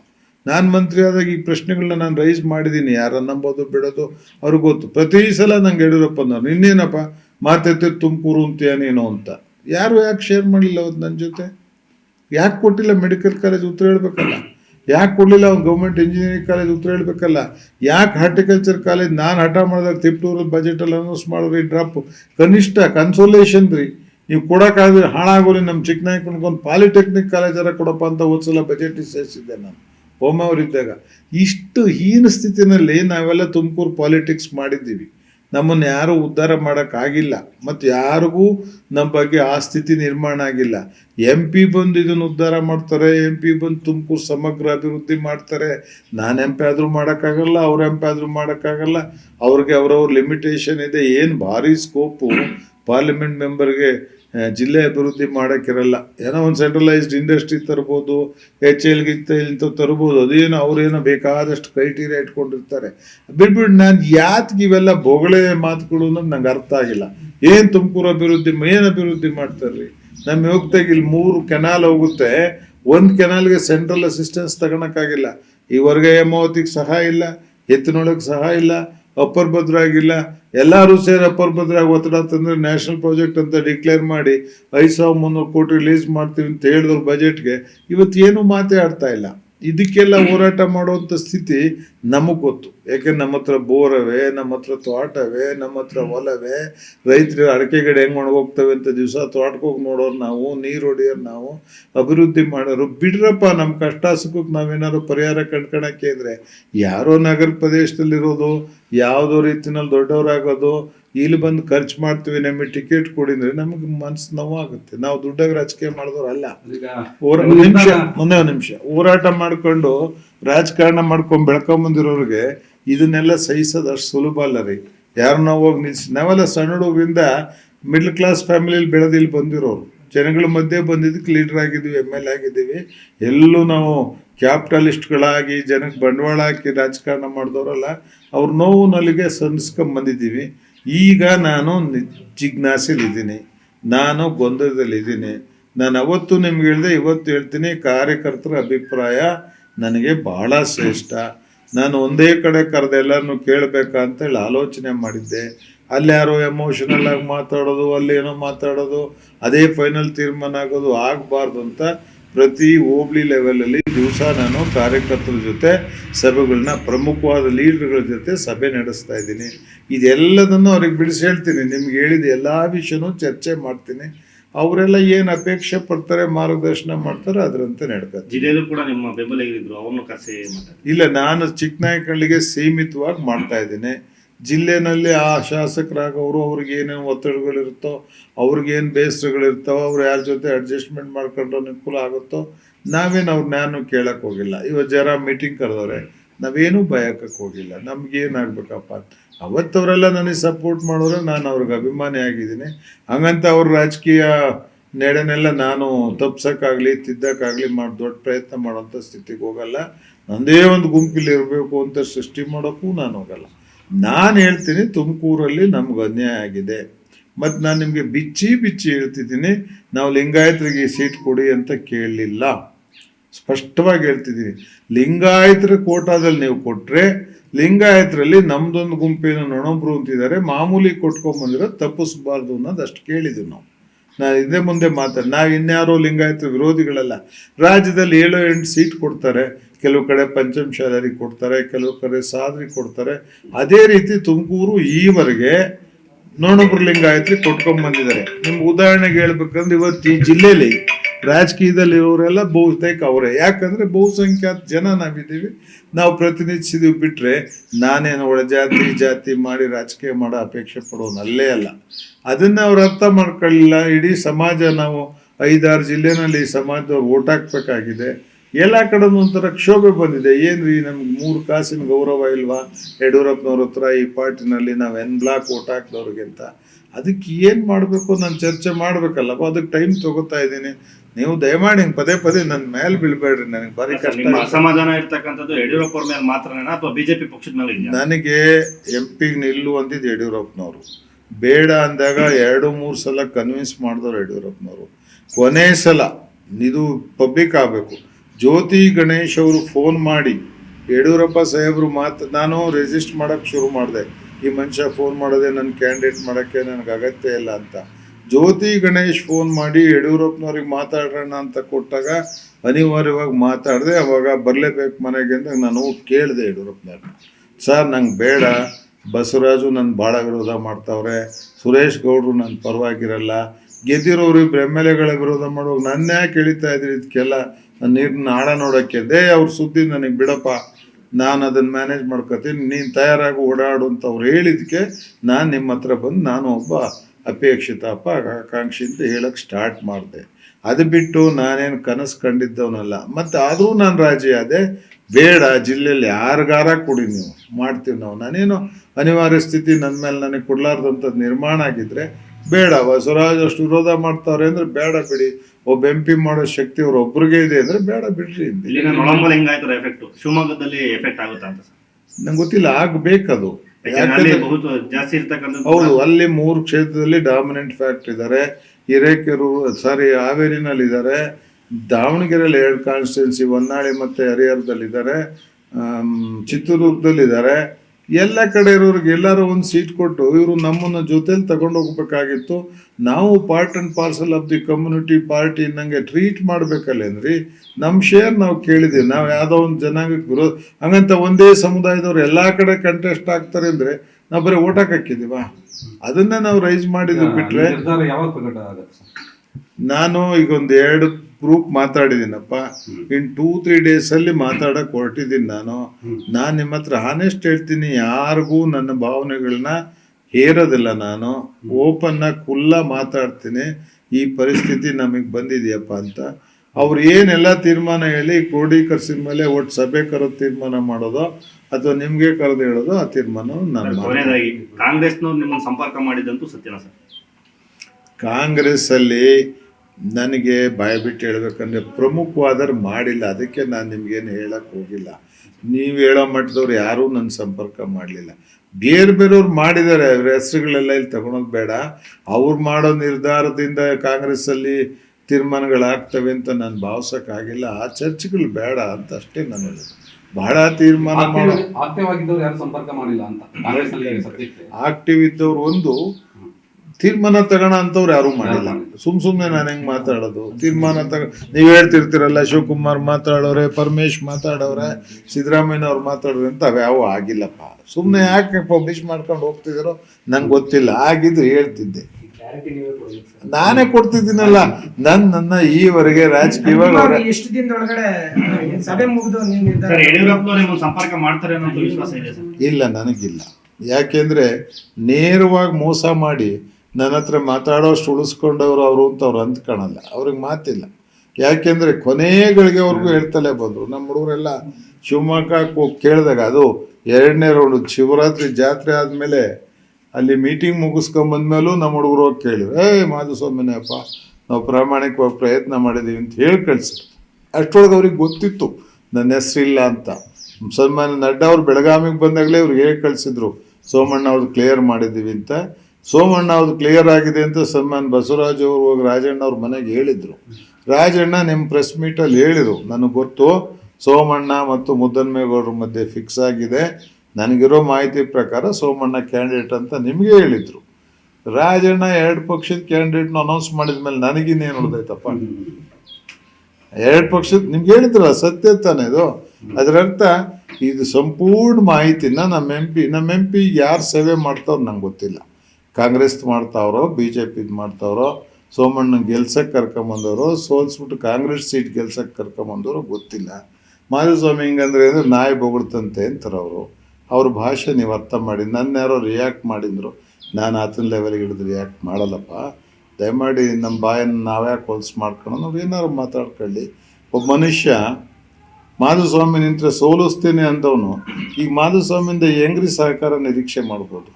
ನಾನು ಮಂತ್ರಿ ಆದಾಗ ಈ ಪ್ರಶ್ನೆಗಳನ್ನ ನಾನು ರೈಸ್ ಮಾಡಿದ್ದೀನಿ ಯಾರ ನಂಬೋದು, ಬಿಡೋದು? ಅವ್ರಿಗೆ ಗೊತ್ತು. ಪ್ರತಿ ಸಲ ನಂಗೆ ಯಡಿಯೂರಪ್ಪ ನಾನು ಇನ್ನೇನಪ್ಪ ಮಾತೆತ್ತಿ ತುಮಕೂರು ಅಂತೀಯ ನೀನು ಅಂತ. ಯಾರು ಯಾಕೆ ಶೇರ್ ಮಾಡಲಿಲ್ಲ ಅವತ್ತು ನನ್ನ ಜೊತೆ? ಯಾಕೆ ಕೊಟ್ಟಿಲ್ಲ ಮೆಡಿಕಲ್ ಕಾಲೇಜ್ ಉತ್ತರ ಹೇಳ್ಬೇಕಲ್ಲ? ಯಾಕೆ ಕೊಡಲಿಲ್ಲ ಅವ್ನು ಗೌರ್ಮೆಂಟ್ ಇಂಜಿನಿಯರಿಂಗ್ ಕಾಲೇಜ್ ಉತ್ತರ ಹೇಳ್ಬೇಕಲ್ಲ? ಯಾಕೆ ಹಾರ್ಟಿಕಲ್ಚರ್ ಕಾಲೇಜ್ ನಾನು ಹಠ ಮಾಡಿದಾಗ ತಿಪ್ಟೂರಲ್ಲಿ ಬಜೆಟಲ್ಲಿ ಅನೌನ್ಸ್ ಮಾಡೋರಿ ಡ್ರಾಪ್ ಕನಿಷ್ಠ ಕನ್ಸೋಲೇಷನ್ ರೀ ನೀವು ಕೊಡೋಕ್ಕಾದ್ರೆ ಹಾಳಾಗೋರಿ ನಮ್ಮ ಚಿಕ್ಕನಾಯಕನಿಗೊಂದು ಪಾಲಿಟೆಕ್ನಿಕ್ ಕಾಲೇಜರ ಕೊಡಪ್ಪ ಅಂತ ಹೋದ್ಸಲ ಬಜೆಟ್ ಸೇರಿಸಿದ್ದೆ ನಾನು. ಇದ್ದಾಗ, ಇಷ್ಟು ಹೀನ ಸ್ಥಿತಿನಲ್ಲಿ ನಾವೆಲ್ಲ ತುಮಕೂರು ಪಾಲಿಟಿಕ್ಸ್ ಮಾಡಿದ್ದೀವಿ. ನಮ್ಮನ್ನು ಯಾರೂ ಉದ್ಧಾರ ಮಾಡೋಕ್ಕಾಗಿಲ್ಲ ಮತ್ತು ಯಾರಿಗೂ ನಮ್ಮ ಬಗ್ಗೆ ಆ ಸ್ಥಿತಿ ನಿರ್ಮಾಣ ಆಗಿಲ್ಲ. ಎಂ ಪಿ ಬಂದು ಇದನ್ನು ಉದ್ಧಾರ ಮಾಡ್ತಾರೆ ಎಂ ಪಿ ಬಂದು ತುಮಕೂರು ಸಮಗ್ರ ಅಭಿವೃದ್ಧಿ ಮಾಡ್ತಾರೆ. ನಾನು ಎಂ ಪಿ ಆದರೂ ಮಾಡೋಕ್ಕಾಗಲ್ಲ ಅವ್ರ ಎಂ ಪಿ ಆದರೂ ಮಾಡೋಕ್ಕಾಗಲ್ಲ ಅವ್ರಿಗೆ ಅವರವ್ರ ಲಿಮಿಟೇಷನ್ ಇದೆ. ಏನು ಭಾರಿ ಸ್ಕೋಪು ಪಾರ್ಲಿಮೆಂಟ್ ಮೆಂಬರ್ಗೆ ಜಿಲ್ಲೆ ಅಭಿವೃದ್ಧಿ ಮಾಡೋಕ್ಕಿರಲ್ಲ. ಏನೋ ಒಂದು ಸೆಂಟ್ರಲೈಸ್ಡ್ ಇಂಡಸ್ಟ್ರಿ ತರ್ಬೋದು ಎಚ್ ಎಲ್ಗಿಂತ ಇಂಥ ತರ್ಬೋದು, ಅದೇನೋ ಅವ್ರೇನೋ ಬೇಕಾದಷ್ಟು ಕ್ರೈಟೀರಿಯಾ ಇಟ್ಕೊಂಡಿರ್ತಾರೆ. ಬಿಟ್ಬಿಟ್ಟು ನಾನು ಯಾತ್ಗೆ ಇವೆಲ್ಲ ಬೊಗಳೆ ಮಾತುಗಳು ಅನ್ನೋದು ನಂಗೆ ಅರ್ಥ ಆಗಿಲ್ಲ. ಏನು ತುಮಕೂರು ಅಭಿವೃದ್ಧಿ ಏನು ಅಭಿವೃದ್ಧಿ ಮಾಡ್ತಾರ್ರಿ ನಮ್ಮ ಯೋಗ್ತಾಗ ಇಲ್ಲಿ ಮೂರು ಕೆನಾಲ್ ಹೋಗುತ್ತೆ. ಒಂದು ಕೆನಾಲ್ಗೆ ಸೆಂಟ್ರಲ್ ಅಸಿಸ್ಟೆನ್ಸ್ ತಗೊಳಕ್ಕಾಗಿಲ್ಲ. ಈವರೆಗೆ ಹೇಮಾವತಿಗೆ ಸಹಾಯ ಇಲ್ಲ, ಎತ್ತಿನೊಳಗೆ ಸಹಾಯ ಇಲ್ಲ ಅಪ್ಪರ್ ಭದ್ರಾಗಿಲ್ಲ ಎಲ್ಲರೂ ಸೇರಿ ಅಪ್ಪರ್ ಭದ್ರ ಒತ್ತಡ ತಂದ್ರೆ ನ್ಯಾಷನಲ್ ಪ್ರಾಜೆಕ್ಟ್ ಅಂತ ಡಿಕ್ಲೇರ್ ಮಾಡಿ ಐದು ಸಾವಿರ ಮುನ್ನೂರು ಕೋಟಿ ರಿಲೀಸ್ ಮಾಡ್ತೀವಿ ಅಂತ ಹೇಳಿದ್ರು ಬಜೆಟ್ಗೆ ಇವತ್ತು ಏನು ಮಾತೇ ಆಡ್ತಾ ಇಲ್ಲ. ಇದಕ್ಕೆಲ್ಲ ಹೋರಾಟ ಮಾಡುವಂಥ ಸ್ಥಿತಿ ನಮಗೆ ಗೊತ್ತು. ಯಾಕೆ ನಮ್ಮ ಹತ್ರ ಬೋರವೇ, ನಮ್ಮ ಹತ್ರ ತೋಟವೇ, ನಮ್ಮ ಹತ್ರ ಹೊಲವೇ, ರೈತರು ಅಡಕೆ ಗಿಡ ಹೆಂಗೆ ಒಣಗೋಗ್ತವೆ ಅಂತ ದಿವಸ ತೋಟಕ್ಕೋಗಿ ನೋಡೋರು ನಾವು, ನೀರು ಹೊಡಿಯೋರು ನಾವು, ಅಭಿವೃದ್ಧಿ ಮಾಡೋರು ಬಿಡ್ರಪ್ಪ ನಮ್ಮ ಕಷ್ಟ ಸುಖಕ್ಕೆ ನಾವೇನಾದ್ರು ಪರಿಹಾರ ಕಂಡ್ಕೊಳಕ್ಕೆ ಇದ್ರೆ ಯಾರೋ ನಗರ ಪ್ರದೇಶದಲ್ಲಿರೋದು, ಯಾವುದೋ ರೀತಿನಲ್ಲಿ ದೊಡ್ಡವರಾಗೋದು ಇಲ್ಲಿ ಬಂದು ಖರ್ಚು ಮಾಡ್ತೀವಿ ನಮಗೆ ಟಿಕೆಟ್ ಕೊಡಿದ್ರೆ ನಮಗೆ ಮನ್ಸು ನೋವಾಗುತ್ತೆ. ನಾವು ದುಡ್ಡಾಗ ರಾಜಕೀಯ ಮಾಡಿದವ್ರು ಅಲ್ಲ. ನಿಮಿಷ ಒಂದೇ ಒಂದು ನಿಮಿಷ. ಹೋರಾಟ ಮಾಡ್ಕೊಂಡು ರಾಜಕಾರಣ ಮಾಡ್ಕೊಂಡು ಬೆಳ್ಕೊಂಬಂದಿರೋರಿಗೆ ಇದನ್ನೆಲ್ಲ ಸಹಿಸೋದು ಅಷ್ಟು ಸುಲಭ ಅಲ್ಲ ರೀ. ಯಾರನ್ನ ಹೋಗಿ ನಿಲ್ಸಿ ನಾವೆಲ್ಲ ಸಣ್ಣ ಹುಡುಗರಿಂದ ಮಿಡ್ಲ್ ಕ್ಲಾಸ್ ಫ್ಯಾಮಿಲಿಲಿ ಬೆಳೆದು ಇಲ್ಲಿ ಬಂದಿರೋರು. ಜನಗಳ ಮಧ್ಯೆ ಬಂದಿದ್ದಕ್ಕೆ ಲೀಡರ್ ಆಗಿದ್ದೀವಿ ಎಂ ಎಲ್ ಆಗಿದ್ದೀವಿ. ಎಲ್ಲೂ ನಾವು ಕ್ಯಾಪಿಟಲಿಸ್ಟ್ಗಳಾಗಿ ಜನಕ್ಕೆ ಬಂಡವಾಳ ಹಾಕಿ ರಾಜಕಾರಣ ಮಾಡಿದವರಲ್ಲ ಅವ್ರ ನೋವು ನಲಿಗೆ ಸಂದಿಸ್ಕೊಂಡು ಬಂದಿದ್ದೀವಿ ಈಗ ನಾನು ಜಿಜ್ಞಾಸೆಲಿದ್ದೀನಿ ನಾನು ಗೊಂದಲದಲ್ಲಿದ್ದೀನಿ. ನಾನು ಅವತ್ತು ನಿಮ್ಗೆ ಹೇಳಿದೆ, ಇವತ್ತು ಹೇಳ್ತೀನಿ, ಕಾರ್ಯಕರ್ತರ ಅಭಿಪ್ರಾಯ ನನಗೆ ಬಹಳ ಶ್ರೇಷ್ಠ. ನಾನು ಒಂದೇ ಕಡೆ ಕರೆದು ಎಲ್ಲರನ್ನು ಕೇಳಬೇಕಂತೇಳಿ ಆಲೋಚನೆ ಮಾಡಿದ್ದೆ. ಅಲ್ಲಿ ಯಾರೋ ಎಮೋಷನಲ್ ಆಗಿ ಮಾತಾಡೋದು, ಅಲ್ಲಿ ಏನೋ ಮಾತಾಡೋದು, ಅದೇ ಫೈನಲ್ ತೀರ್ಮಾನ ಆಗೋದು ಆಗಬಾರ್ದು ಅಂತ ಪ್ರತಿ ಹೋಬ್ಳಿ ಲೆವೆಲಲ್ಲಿ ದಿವಸ ನಾನು ಕಾರ್ಯಕರ್ತರ ಜೊತೆ ಸಭೆಗಳನ್ನ ಪ್ರಮುಖವಾದ ಲೀಡರ್ಗಳ ಜೊತೆ ಸಭೆ ನಡೆಸ್ತಾ ಇದ್ದೀನಿ. ಇದೆಲ್ಲದನ್ನು ಅವ್ರಿಗೆ ಬಿಡಿಸಿ ಹೇಳ್ತೀನಿ. ನಿಮ್ಗೆ ಹೇಳಿದ ಎಲ್ಲ ವಿಷಯನೂ ಚರ್ಚೆ ಮಾಡ್ತೀನಿ. ಅವರೆಲ್ಲ ಏನು ಅಪೇಕ್ಷೆ ಪಡ್ತಾರೆ ಮಾರ್ಗದರ್ಶನ ಮಾಡ್ತಾರೆ ಅದರಂತೆ ಜಿಲ್ಲೆಯಲ್ಲೂ ಕೂಡ ನಿಮ್ಮ ಬೆಂಬಲಿಗರಿದ್ರು ಇಲ್ಲ ನಾನು ಚಿಕ್ಕನಾಯಕಳ್ಳಿಗೆ ಸೀಮಿತವಾಗಿ ಮಾಡ್ತಾ ಇದ್ದೀನಿ. ಜಿಲ್ಲೆನಲ್ಲಿ ಆ ಶಾಸಕರಾಗವರು ಅವ್ರಿಗೆ ಏನೇನು ಒತ್ತಡಗಳಿರುತ್ತೋ ಅವ್ರಿಗೇನು ಬೇಸರಗಳಿರ್ತಾವೋ, ಅವ್ರು ಯಾರ ಜೊತೆ ಅಡ್ಜಸ್ಟ್ಮೆಂಟ್ ಮಾಡ್ಕೊಂಡ್ರೆ ಅನುಕೂಲ ಆಗುತ್ತೋ, ನಾವೇನು ಅವ್ರು ನಾನು ಕೇಳಕ್ಕೆ ಹೋಗಿಲ್ಲ. ಇವಾಗ ಜರ ಮೀಟಿಂಗ್ ಕರೆದವ್ರೆ, ನಾವೇನೂ ಭಯಕ್ಕೆ ಹೋಗಿಲ್ಲ. ನಮಗೇನಾಗಬೇಕಪ್ಪ ಅವತ್ತವರೆಲ್ಲ ನನಗೆ ಸಪೋರ್ಟ್ ಮಾಡೋರೆ ನಾನು ಅವ್ರಿಗೆ ಅಭಿಮಾನಿ ಆಗಿದ್ದೀನಿ. ಹಂಗಂತ ಅವ್ರ ರಾಜಕೀಯ ನೆಡೆನೆಲ್ಲ ನಾನು ತಪ್ಸೋಕ್ಕಾಗಲಿ, ತಿದ್ದಕ್ಕಾಗಲಿ ಮಾಡಿ, ದೊಡ್ಡ ಪ್ರಯತ್ನ ಮಾಡೋಂಥ ಸ್ಥಿತಿಗೆ ಹೋಗಲ್ಲ. ನಂದೇ ಒಂದು ಗುಂಪಿಲಿ ಇರಬೇಕು ಅಂತ ಸೃಷ್ಟಿ ಮಾಡೋಕ್ಕೂ ನಾನು ಹೋಗಲ್ಲ. ನಾನು ಹೇಳ್ತೀನಿ ತುಮಕೂರಲ್ಲಿ ನಮ್ಗೆ ಅನ್ಯಾಯ ಆಗಿದೆ. ಮತ್ತು ನಾನು ನಿಮಗೆ ಬಿಚ್ಚಿ ಬಿಚ್ಚಿ ಹೇಳ್ತಿದ್ದೀನಿ, ನಾವು ಲಿಂಗಾಯತರಿಗೆ ಸೀಟ್ ಕೊಡಿ ಅಂತ ಕೇಳಲಿಲ್ಲ. ಸ್ಪಷ್ಟವಾಗಿ ಹೇಳ್ತಿದ್ದೀನಿ, ಲಿಂಗಾಯತರ ಕೋಟಾದಲ್ಲಿ ನೀವು ಕೊಟ್ಟರೆ ಲಿಂಗಾಯತರಲ್ಲಿ ನಮ್ದೊಂದು ಗುಂಪಿನ ನೊಣೊಬ್ರು ಅಂತಿದ್ದಾರೆ, ಮಾಮೂಲಿ ಕೊಟ್ಕೊಂಬಂದಿರೋ ತಪ್ಪಿಸ್ಬಾರ್ದು ಅನ್ನೋದು ಅಷ್ಟು ಕೇಳಿದ್ದೀವಿ ನಾವು. ನಾನು ಇದೇ ಮುಂದೆ ಮಾತಾಡಿ, ನಾವು ಇನ್ಯಾರೋ ಲಿಂಗಾಯತ ವಿರೋಧಿಗಳಲ್ಲ, ರಾಜ್ಯದಲ್ಲಿ ಏಳು ಎಂಟು ಸೀಟ್ ಕೊಡ್ತಾರೆ ಕೆಲವು ಕಡೆ ಪಂಚಮಶಾಲರಿಗೆ ಕೊಡ್ತಾರೆ, ಕೆಲವು ಕಡೆ ಸಾದ್ರಿ ಕೊಡ್ತಾರೆ. ಅದೇ ರೀತಿ ತುಮಕೂರು ಈವರೆಗೆ ನೋಡೊಬ್ರು ಲಿಂಗಾಯತ್ರಿ ಕೊಟ್ಕೊಂಡ್ ಬಂದಿದ್ದಾರೆ. ನಿಮ್ಗೆ ಉದಾಹರಣೆಗೆ ಹೇಳ್ಬೇಕಂದ್ರೆ ಇವತ್ತು ಈ ಜಿಲ್ಲೆಯಲ್ಲಿ ರಾಜಕೀಯದಲ್ಲಿ ಇರೋರೆಲ್ಲ ಬಹುತೇಕ ಅವರೇ. ಯಾಕಂದ್ರೆ ಬಹುಸಂಖ್ಯಾತ ಜನ ನಾವಿದ್ದೀವಿ. ನಾವು ಪ್ರತಿನಿಧಿಸಿದೀವಿ ಬಿಟ್ರೆ ನಾನೇನು ಒಳ ಜಾತಿ ಜಾತಿ ಮಾಡಿ ರಾಜಕೀಯ ಮಾಡೋ ಅಪೇಕ್ಷೆ ಪಡೋನಲ್ಲೇ ಅಲ್ಲ. ಅದನ್ನ ಅವ್ರು ಅರ್ಥ ಮಾಡ್ಕೊಳ್ಳಿಲ್ಲ. ಇಡೀ ಸಮಾಜ ನಾವು ಐದಾರು ಜಿಲ್ಲೆನಲ್ಲಿ ಈ ಸಮಾಜದವ್ರು ಓಟ್ ಹಾಕ್ಬೇಕಾಗಿದೆ. ಎಲ್ಲ ಕಡೆ ಒಂಥರ ಕ್ಷೋಭೆ ಬಂದಿದೆ. ಏನ್ರಿ ನಮ್ಗೆ ಮೂರು ಕಾಸಿನ ಗೌರವ ಇಲ್ವಾ? ಯಡಿಯೂರಪ್ಪನವ್ರ ಹತ್ರ ಈ ಪಾರ್ಟಿನಲ್ಲಿ ನಾವು ಎನ್ ಬ್ಲಾಕ್ ಓಟ್ ಹಾಕಿದವ್ರಿಗಿಂತ ಅದಕ್ಕೆ ಏನು ಮಾಡಬೇಕು ನಾನು ಚರ್ಚೆ ಮಾಡ್ಬೇಕಲ್ಲಪ್ಪ ಅದಕ್ಕೆ ಟೈಮ್ ತಗೋತಾ ಇದ್ದೀನಿ. ನೀವು ದಯಮಾಡಿ ಹಿಂಗೆ ಪದೇ ಪದೇ ನನ್ನ ಮೇಲೆ ಬೀಳ್ಬೇಡ್ರಿ. ನನಗೆ ಭಾರಿ ಕಷ್ಟ. ಅಸಮಾಧಾನ ಇರ್ತಕ್ಕಂಥದ್ದು ಯಡಿಯೂರಪ್ಪ ಮೇಲೆ ಮಾತ್ರನೇನಾ ಅಥವಾ ಬಿಜೆಪಿ ಪಕ್ಷದ ಮೇಲೆ ನನಗೆ ಎಂ ಪಿಗೆ ನಿಲ್ಲು ಅಂದಿದ್ದು ಯಡಿಯೂರಪ್ಪನವರು. ಬೇಡ ಅಂದಾಗ ಎರಡು ಮೂರು ಸಲ ಕನ್ವಿನ್ಸ್ ಮಾಡಿದವ್ರು ಯಡಿಯೂರಪ್ಪನವರು. ಕೊನೆ ಸಲ ಇದು ಪಬ್ಲಿಕ್ ಆಗಬೇಕು. ಜ್ಯೋತಿ ಗಣೇಶ್ ಅವರು ಫೋನ್ ಮಾಡಿ, ಯಡಿಯೂರಪ್ಪ ಸಾಹೇಬರು ಮಾತು, ನಾನು ರೆಸಿಸ್ಟ್ ಮಾಡೋಕ್ಕೆ ಶುರು ಮಾಡಿದೆ. ಈ ಮನುಷ್ಯ ಫೋನ್ ಮಾಡೋದೇ ನನ್ನ ಕ್ಯಾಂಡಿಡೇಟ್ ಮಾಡೋಕ್ಕೆ ನನಗೆ ಅಗತ್ಯ ಇಲ್ಲ ಅಂತ. ಜ್ಯೋತಿ ಗಣೇಶ್ ಫೋನ್ ಮಾಡಿ, ಯಡಿಯೂರಪ್ಪನವ್ರಿಗೆ ಮಾತಾಡೋಣ ಅಂತ ಕೊಟ್ಟಾಗ ಅನಿವಾರ್ಯವಾಗಿ ಮಾತಾಡಿದೆ, ಅವಾಗ ಬರಲೇಬೇಕು ಮನೆಗೆ ಅಂತ ನಾನು ಕೇಳಿದೆ ಯಡಿಯೂರಪ್ಪನವ್ರು ಸರ್, ನಂಗೆ ಬೇಡ. ಬಸವರಾಜು ನನ್ನ ಭಾಳ ವಿರೋಧ ಮಾಡ್ತಾವ್ರೆ. ಸುರೇಶ್ ಗೌಡ್ರು ನನ್ನ ಪರವಾಗಿರಲ್ಲ. ಗೆದ್ದಿರೋರು ಇಬ್ಬರು ಎಂ ಎಲ್ ಎಗಳ ವಿರೋಧ ಮಾಡುವಾಗ ನನ್ನ ಯಾಕೆ ಇದ್ದೀರಿ ಇದಕ್ಕೆಲ್ಲ ನಾನು ನೀರನ್ನ ನೋಡಕ್ಕೆ ನೋಡೋಕ್ಕೆ ದೇ ಅವ್ರ ಸುದ್ದಿ ನನಗೆ ಬಿಡಪ್ಪ. ನಾನು ಅದನ್ನು ಮ್ಯಾನೇಜ್ ಮಾಡ್ಕೋತೀನಿ. ನೀನು ತಯಾರಾಗಿ ಓಡಾಡು ಅಂತ ಅವ್ರು ಹೇಳಿದಕ್ಕೆ ನಾನು ನಿಮ್ಮ ಹತ್ರ ಬಂದು ನಾನು ಒಬ್ಬ ಅಪೇಕ್ಷಿತ ಅಪ್ಪ ಆಕಾಂಕ್ಷಿ ಅಂತ ಹೇಳಕ್ಕೆ ಸ್ಟಾರ್ಟ್ ಮಾಡಿದೆ. ಅದು ಬಿಟ್ಟು ನಾನೇನು ಕನಸು ಕಂಡಿದ್ದವನಲ್ಲ. ಮತ್ತು ಅದು ನಾನು ರಾಜಿ ಆದೆ. ಬೇಡ, ಜಿಲ್ಲೆಯಲ್ಲಿ ಯಾರಿಗಾರ ಕೊಡಿ ನೀವು. ಮಾಡ್ತೀವಿ ನಾವು. ನಾನೇನು ಅನಿವಾರ್ಯ ಸ್ಥಿತಿ ನನ್ನ ಮೇಲೆ ನನಗೆ ಕೊಡಲಾರ್ದಂಥದ್ದು ನಿರ್ಮಾಣ ಆಗಿದ್ರೆ ಬೇಡ ಬಸವರಾಜ್ ಅಷ್ಟು ವಿರೋಧ ಮಾಡ್ತಾರೆ ಅಂದ್ರೆ ಬೇಡ ಬಿಡಿ. ಒಬ್ಬ ಎಂ ಪಿ ಮಾಡೋ ಶಕ್ತಿ ಅವ್ರ ಒಬ್ರಿಗೆ ಇದೆ ಅಂದ್ರೆ ಬೇಡ ಬಿಡ್ರಿ ಇಲ್ಲಿನ ಎಫೆಕ್ಟ್ ಶಿವಮೊಗ್ಗದಲ್ಲಿ ಎಫೆಕ್ಟ್ ಆಗುತ್ತಾ ಅಂತ ಸರ್? ನಂಗೆ ಗೊತ್ತಿಲ್ಲ ಆಗ್ಬೇಕದು. ಜಾಸ್ತಿ ಹೌದು ಅಲ್ಲಿ ಮೂರು ಕ್ಷೇತ್ರದಲ್ಲಿ ಡಾಮಿನೆಂಟ್ ಫ್ಯಾಕ್ಟ್ ಇದ್ದಾರೆ ಹಿರೇಕೆರೂರು ಸಾರಿ ಹಾವೇರಿನಲ್ಲಿ ಇದ್ದಾರೆ ದಾವಣಗೆರೆಯಲ್ಲಿ ಎರಡು ಕಾನ್ಸ್ಟಿಟ್ಯೂನ್ಸಿ ಹೊನ್ನಾಳಿ ಮತ್ತು ಹರಿಹರದಲ್ಲಿದ್ದಾರೆ. ಚಿತ್ರದುರ್ಗದಲ್ಲಿದ್ದಾರೆ. ಎಲ್ಲ ಕಡೆ ಇರೋರಿಗೆ ಎಲ್ಲರೂ ಒಂದು ಸೀಟ್ ಕೊಟ್ಟು ಇವರು ನಮ್ಮನ್ನು ಜೊತೆಲಿ ತಗೊಂಡು ಹೋಗ್ಬೇಕಾಗಿತ್ತು. ನಾವು part and parcel of the community party ನಂಗೆ ಟ್ರೀಟ್ ಮಾಡ್ಬೇಕಲ್ಲೇನ್ರಿ ನಮ್ಮ ಶೇರ್ ನಾವು ಕೇಳಿದ್ದೀವಿ ನಾವು ಯಾವುದೋ ಒಂದು ಜನಾಂಗಕ್ಕೆ ವಿರೋಧ ಹಂಗಂತ ಒಂದೇ ಸಮುದಾಯದವ್ರು ಎಲ್ಲ ಕಡೆ ಕಂಟೆಸ್ಟ್ ಆಗ್ತಾರೆ ಅಂದರೆ ನಾವು ಬರೀ ಓಟ್ ಹಾಕಿದ್ದೀವಾ ಅದನ್ನೇ ನಾವು ರೈಸ್ ಮಾಡಿದ್ವಿ ಪ್ರಕಟ ನಾನು ಈಗ ಒಂದು ಎರಡು ಗ್ರೂಪ್ ಮಾತಾಡಿದ್ದೀನಪ್ಪ. ಇನ್ ಟೂ ತ್ರೀ ಡೇಸಲ್ಲಿ ಮಾತಾಡಕ್ಕೆ ಹೊರಟಿದ್ದೀನಿ ನಾನು. ನಾನು ನಿಮ್ಮ ಹತ್ರ ಹಾನೆಸ್ಟ್ ಹೇಳ್ತೀನಿ ಯಾರಿಗೂ ನನ್ನ ಭಾವನೆಗಳನ್ನ ಹೇರೋದಿಲ್ಲ ನಾನು. ಓಪನ್ನಾಗಿ ಕುಲ್ಲ ಮಾತಾಡ್ತೀನಿ ಈ ಪರಿಸ್ಥಿತಿ ನಮಗೆ ಬಂದಿದೆಯಪ್ಪ ಅಂತ. ಅವ್ರು ಏನೆಲ್ಲ ತೀರ್ಮಾನ ಹೇಳಿ ಕ್ರೋಢೀಕರಿಸಿದ ಮೇಲೆ ಒಟ್ಟು ಸಭೆ ಕರೆದು ತೀರ್ಮಾನ ಮಾಡೋದು ಅಥವಾ ನಿಮಗೆ ಕರೆದು ಹೇಳೋದು ಆ ತೀರ್ಮಾನ ಕಾಂಗ್ರೆಸ್ನವ್ರು ನಿಮ್ಮನ್ನು ಸಂಪರ್ಕ ಮಾಡಿದಂತೂ ಸತ್ಯನ ಸರ್? ಕಾಂಗ್ರೆಸ್ ಅಲ್ಲಿ ನನಗೆ ಬಾಯ್ಬಿಟ್ಟು ಹೇಳ್ಬೇಕಂದ್ರೆ ಪ್ರಮುಖವಾದರು ಮಾಡಿಲ್ಲ. ಅದಕ್ಕೆ ನಾನು ನಿಮ್ಗೇನು ಹೇಳಕ್ಕೆ ಹೋಗಿಲ್ಲ. ನೀವು ಹೇಳೋ ಮಟ್ಟದವ್ರು ಯಾರೂ ನನ್ನ ಸಂಪರ್ಕ ಮಾಡಲಿಲ್ಲ. ಬೇರೆ ಬೇರೆಯವ್ರು ಮಾಡಿದ್ದಾರೆ. ಅವ್ರ ಹೆಸರುಗಳೆಲ್ಲ ಇಲ್ಲಿ ತಗೊಳೋದು ಬೇಡ. ಅವ್ರು ಮಾಡೋ ನಿರ್ಧಾರದಿಂದ ಕಾಂಗ್ರೆಸ್ಸಲ್ಲಿ ತೀರ್ಮಾನಗಳಾಗ್ತವೆ ಅಂತ ನಾನು ಭಾವಿಸೋಕ್ಕಾಗಿಲ್ಲ. ಆ ಚರ್ಚೆಗಳು ಬೇಡ ಅಂತ ಅಷ್ಟೇ ನಾನು ಹೇಳೋದು ಬಹಳ ತೀರ್ಮಾನ ಮಾಡೋ ಆಕ್ಟಿವ್ ಆಗಿದ್ದವ್ರು ಯಾರು ಸಂಪರ್ಕ ಮಾಡಿಲ್ಲ ಅಂತ. ಆಕ್ಟಿವ್ ಇದ್ದವ್ರು ಒಂದು ತೀರ್ಮಾನ ತಗೋಣ ಅಂತವ್ರು ಯಾರು ಮಾಡಿಲ್ಲ. ಸುಮ್ ಸುಮ್ನೆ ನಾನು ಹೆಂಗ್ ಮಾತಾಡೋದು? ತೀರ್ಮಾನ ತಗ ನೀವ್ ಹೇಳ್ತಿರ್ತೀರಲ್ಲ ಶಿವಕುಮಾರ್ ಮಾತಾಡೋರೆ ಪರಮೇಶ್ ಮಾತಾಡೋರೆ ಸಿದ್ದರಾಮಯ್ಯ ಅವ್ರು ಮಾತಾಡೋರೆ ಅಂತ ಅವ್ಯಾವ ಆಗಿಲ್ಲಪ್ಪ. ಸುಮ್ನೆ ಯಾಕೆ ಪಬ್ಲಿಷ್ ಮಾಡ್ಕೊಂಡು ಹೋಗ್ತಿದಾರೋ ನಂಗೆ ಗೊತ್ತಿಲ್ಲ. ಆಗಿದ್ದು ಹೇಳ್ತಿದ್ದೆ. ನಾನೇ ಕೊಡ್ತಿದ್ದೀನಲ್ಲ. ನನ್ ನನ್ನ ಈವರೆಗೆ ರಾಜಕೀಯವಾಗಿ ಎಷ್ಟು ದಿನದೊಳಗಡೆ ಸಭೆ ಮುಗಿದು ಸಂಪರ್ಕ ಮಾಡ್ತಾರೆ ಇಲ್ಲ ನನಗಿಲ್ಲ. ಯಾಕೆಂದ್ರೆ ನೇರವಾಗಿ ಮೋಸ ಮಾಡಿ ನನ್ನ ಹತ್ರ ಮಾತಾಡೋಷ್ಟು ಉಳಿಸ್ಕೊಂಡವ್ರು ಅವರು ಅಂತ ಅವ್ರು ಅಂದ್ಕೊಳಲ್ಲ ಅವ್ರಿಗೆ ಮಾತಿಲ್ಲ. ಯಾಕೆಂದರೆ ಕೊನೆಗಳಿಗೆ ಅವ್ರಿಗೂ ಹೇಳ್ತಲೇ ಬಂದರು. ನಮ್ಮ ಹುಡುಗರೆಲ್ಲ ಶಿವಮೊಗ್ಗಕ್ಕೆ ಕೇಳಿದಾಗ ಅದು ಎರಡನೇ ರೌಂಡ್ ಶಿವರಾತ್ರಿ ಜಾತ್ರೆ ಆದಮೇಲೆ ಅಲ್ಲಿ ಮೀಟಿಂಗ್ ಮುಗಿಸ್ಕೊಂಬಂದ್ಮೇಲೂ ನಮ್ಮ ಹುಡುಗರು ಹೋಗಿ ಕೇಳಿದ್ರು ಏ ಮಾಧುಸ್ವಾಮಿನೇ ಅಪ್ಪ ನಾವು ಪ್ರಾಮಾಣಿಕವಾಗಿ ಪ್ರಯತ್ನ ಮಾಡಿದ್ದೀವಿ ಅಂತ ಹೇಳಿ ಕಳಿಸಿ ಅಷ್ಟೊಳಗೆ ಅವ್ರಿಗೆ ಗೊತ್ತಿತ್ತು, ನನ್ನ ಹೆಸರಿಲ್ಲ ಅಂತ. ಸನ್ಮಾನ್ಯ ನಡ್ಡಾ ಅವರು ಬೆಳಗಾವಿಗೆ ಬಂದಾಗಲೇ ಅವ್ರಿಗೆ ಹೇಳಿ ಕಳಿಸಿದ್ರು, ಸೋಮಣ್ಣ ಅವ್ರದ್ದು ಕ್ಲಿಯರ್ ಮಾಡಿದ್ದೀವಿ ಅಂತ. ಸೋಮಣ್ಣ ಅವ್ರದ್ದು ಕ್ಲಿಯರ್ ಆಗಿದೆ ಅಂತ ಸನ್ಮಾನ್ ಬಸವರಾಜ್ ಅವರು ಹೋಗಿ ರಾಜಣ್ಣ ಅವ್ರ ಮನೆಗೆ ಹೇಳಿದರು. ರಾಜಣ್ಣ ನಿಮ್ಮ ಪ್ರೆಸ್ ಮೀಟಲ್ಲಿ ಹೇಳಿದರು ನನಗೆ ಗೊತ್ತು ಸೋಮಣ್ಣ ಮತ್ತು ಮುದ್ದನ್ಮೇಗೌಡರ ಮಧ್ಯೆ ಫಿಕ್ಸ್ ಆಗಿದೆ. ನನಗಿರೋ ಮಾಹಿತಿ ಪ್ರಕಾರ ಸೋಮಣ್ಣ ಕ್ಯಾಂಡಿಡೇಟ್ ಅಂತ ನಿಮಗೆ ಹೇಳಿದರು. ರಾಜಣ್ಣ ಎರಡು ಪಕ್ಷದ ಕ್ಯಾಂಡಿಡೇಟ್ನ ಅನೌನ್ಸ್ ಮಾಡಿದ ಮೇಲೆ ನನಗಿನ್ನೇನು ಉಳ್ದೈತಪ್ಪ? ಎರಡು ಪಕ್ಷದ, ನಿಮ್ಗೆ ಹೇಳಿದ್ರಲ್ಲ, ಸತ್ಯ ತಾನೇ ಇದು. ಅದರರ್ಥ ಇದು ಸಂಪೂರ್ಣ ಮಾಹಿತಿನ ನಮ್ಮ ಎಂ ಪಿ ನಮ್ಮ ಎಂ ಪಿ ಯಾರು ಸೇವೆ ಮಾಡ್ತಾವ್ರು ನಂಗೆ ಗೊತ್ತಿಲ್ಲ. ಕಾಂಗ್ರೆಸ್ ಮಾಡ್ತಾವ್ರೋ ಬಿ ಜೆ ಪಿದು ಮಾಡ್ತಾವ್ರೋ ಸೋಮಣ್ಣ ಗೆಲ್ಸಕ್ಕೆ ಕರ್ಕೊಂಬಂದವರು, ಸೋಲ್ಸ್ಬಿಟ್ಟು ಕಾಂಗ್ರೆಸ್ ಸೀಟ್ ಗೆಲ್ಸಕ್ಕೆ ಕರ್ಕೊಂಬಂದವರು ಗೊತ್ತಿಲ್ಲ. ಮಾಧುಸ್ವಾಮಿ ಹಿಂಗಂದ್ರೆ ಅಂದರೆ ನಾಯಿ ಬೊಗಳ್ತಂತೆ ಅಂತಾರೆ ಅವರು. ಅವ್ರ ಭಾಷೆ ನೀವು ಅರ್ಥ ಮಾಡಿ ನನ್ನ ಯಾರೋ ರಿಯಾಕ್ಟ್ ಮಾಡಿದ್ರು, ನಾನು ಆತನ ಲೆವೆಲ್ಗೆ ಹಿಡಿದು ರಿಯಾಕ್ಟ್ ಮಾಡಲ್ಲಪ್ಪ. ದಯಮಾಡಿ ನಮ್ಮ ಬಾಯನ್ನು ನಾವ್ಯಾಕೆ ಹೊಲ್ಸ್ ಮಾಡ್ಕೊಂಡು ನಾವು ಏನಾದ್ರು ಮಾತಾಡ್ಕೊಳ್ಳಿ. ಒಬ್ಬ ಮನುಷ್ಯ, ಮಾಧುಸ್ವಾಮಿ ನಿಂತರೆ ಸೋಲಿಸ್ತೀನಿ ಅಂದವನು, ಈಗ ಮಾಧುಸ್ವಾಮಿಯಿಂದ ಹೆಂಗ್ರಿ ಸಹಕಾರ ನಿರೀಕ್ಷೆ ಮಾಡ್ಬೋದು?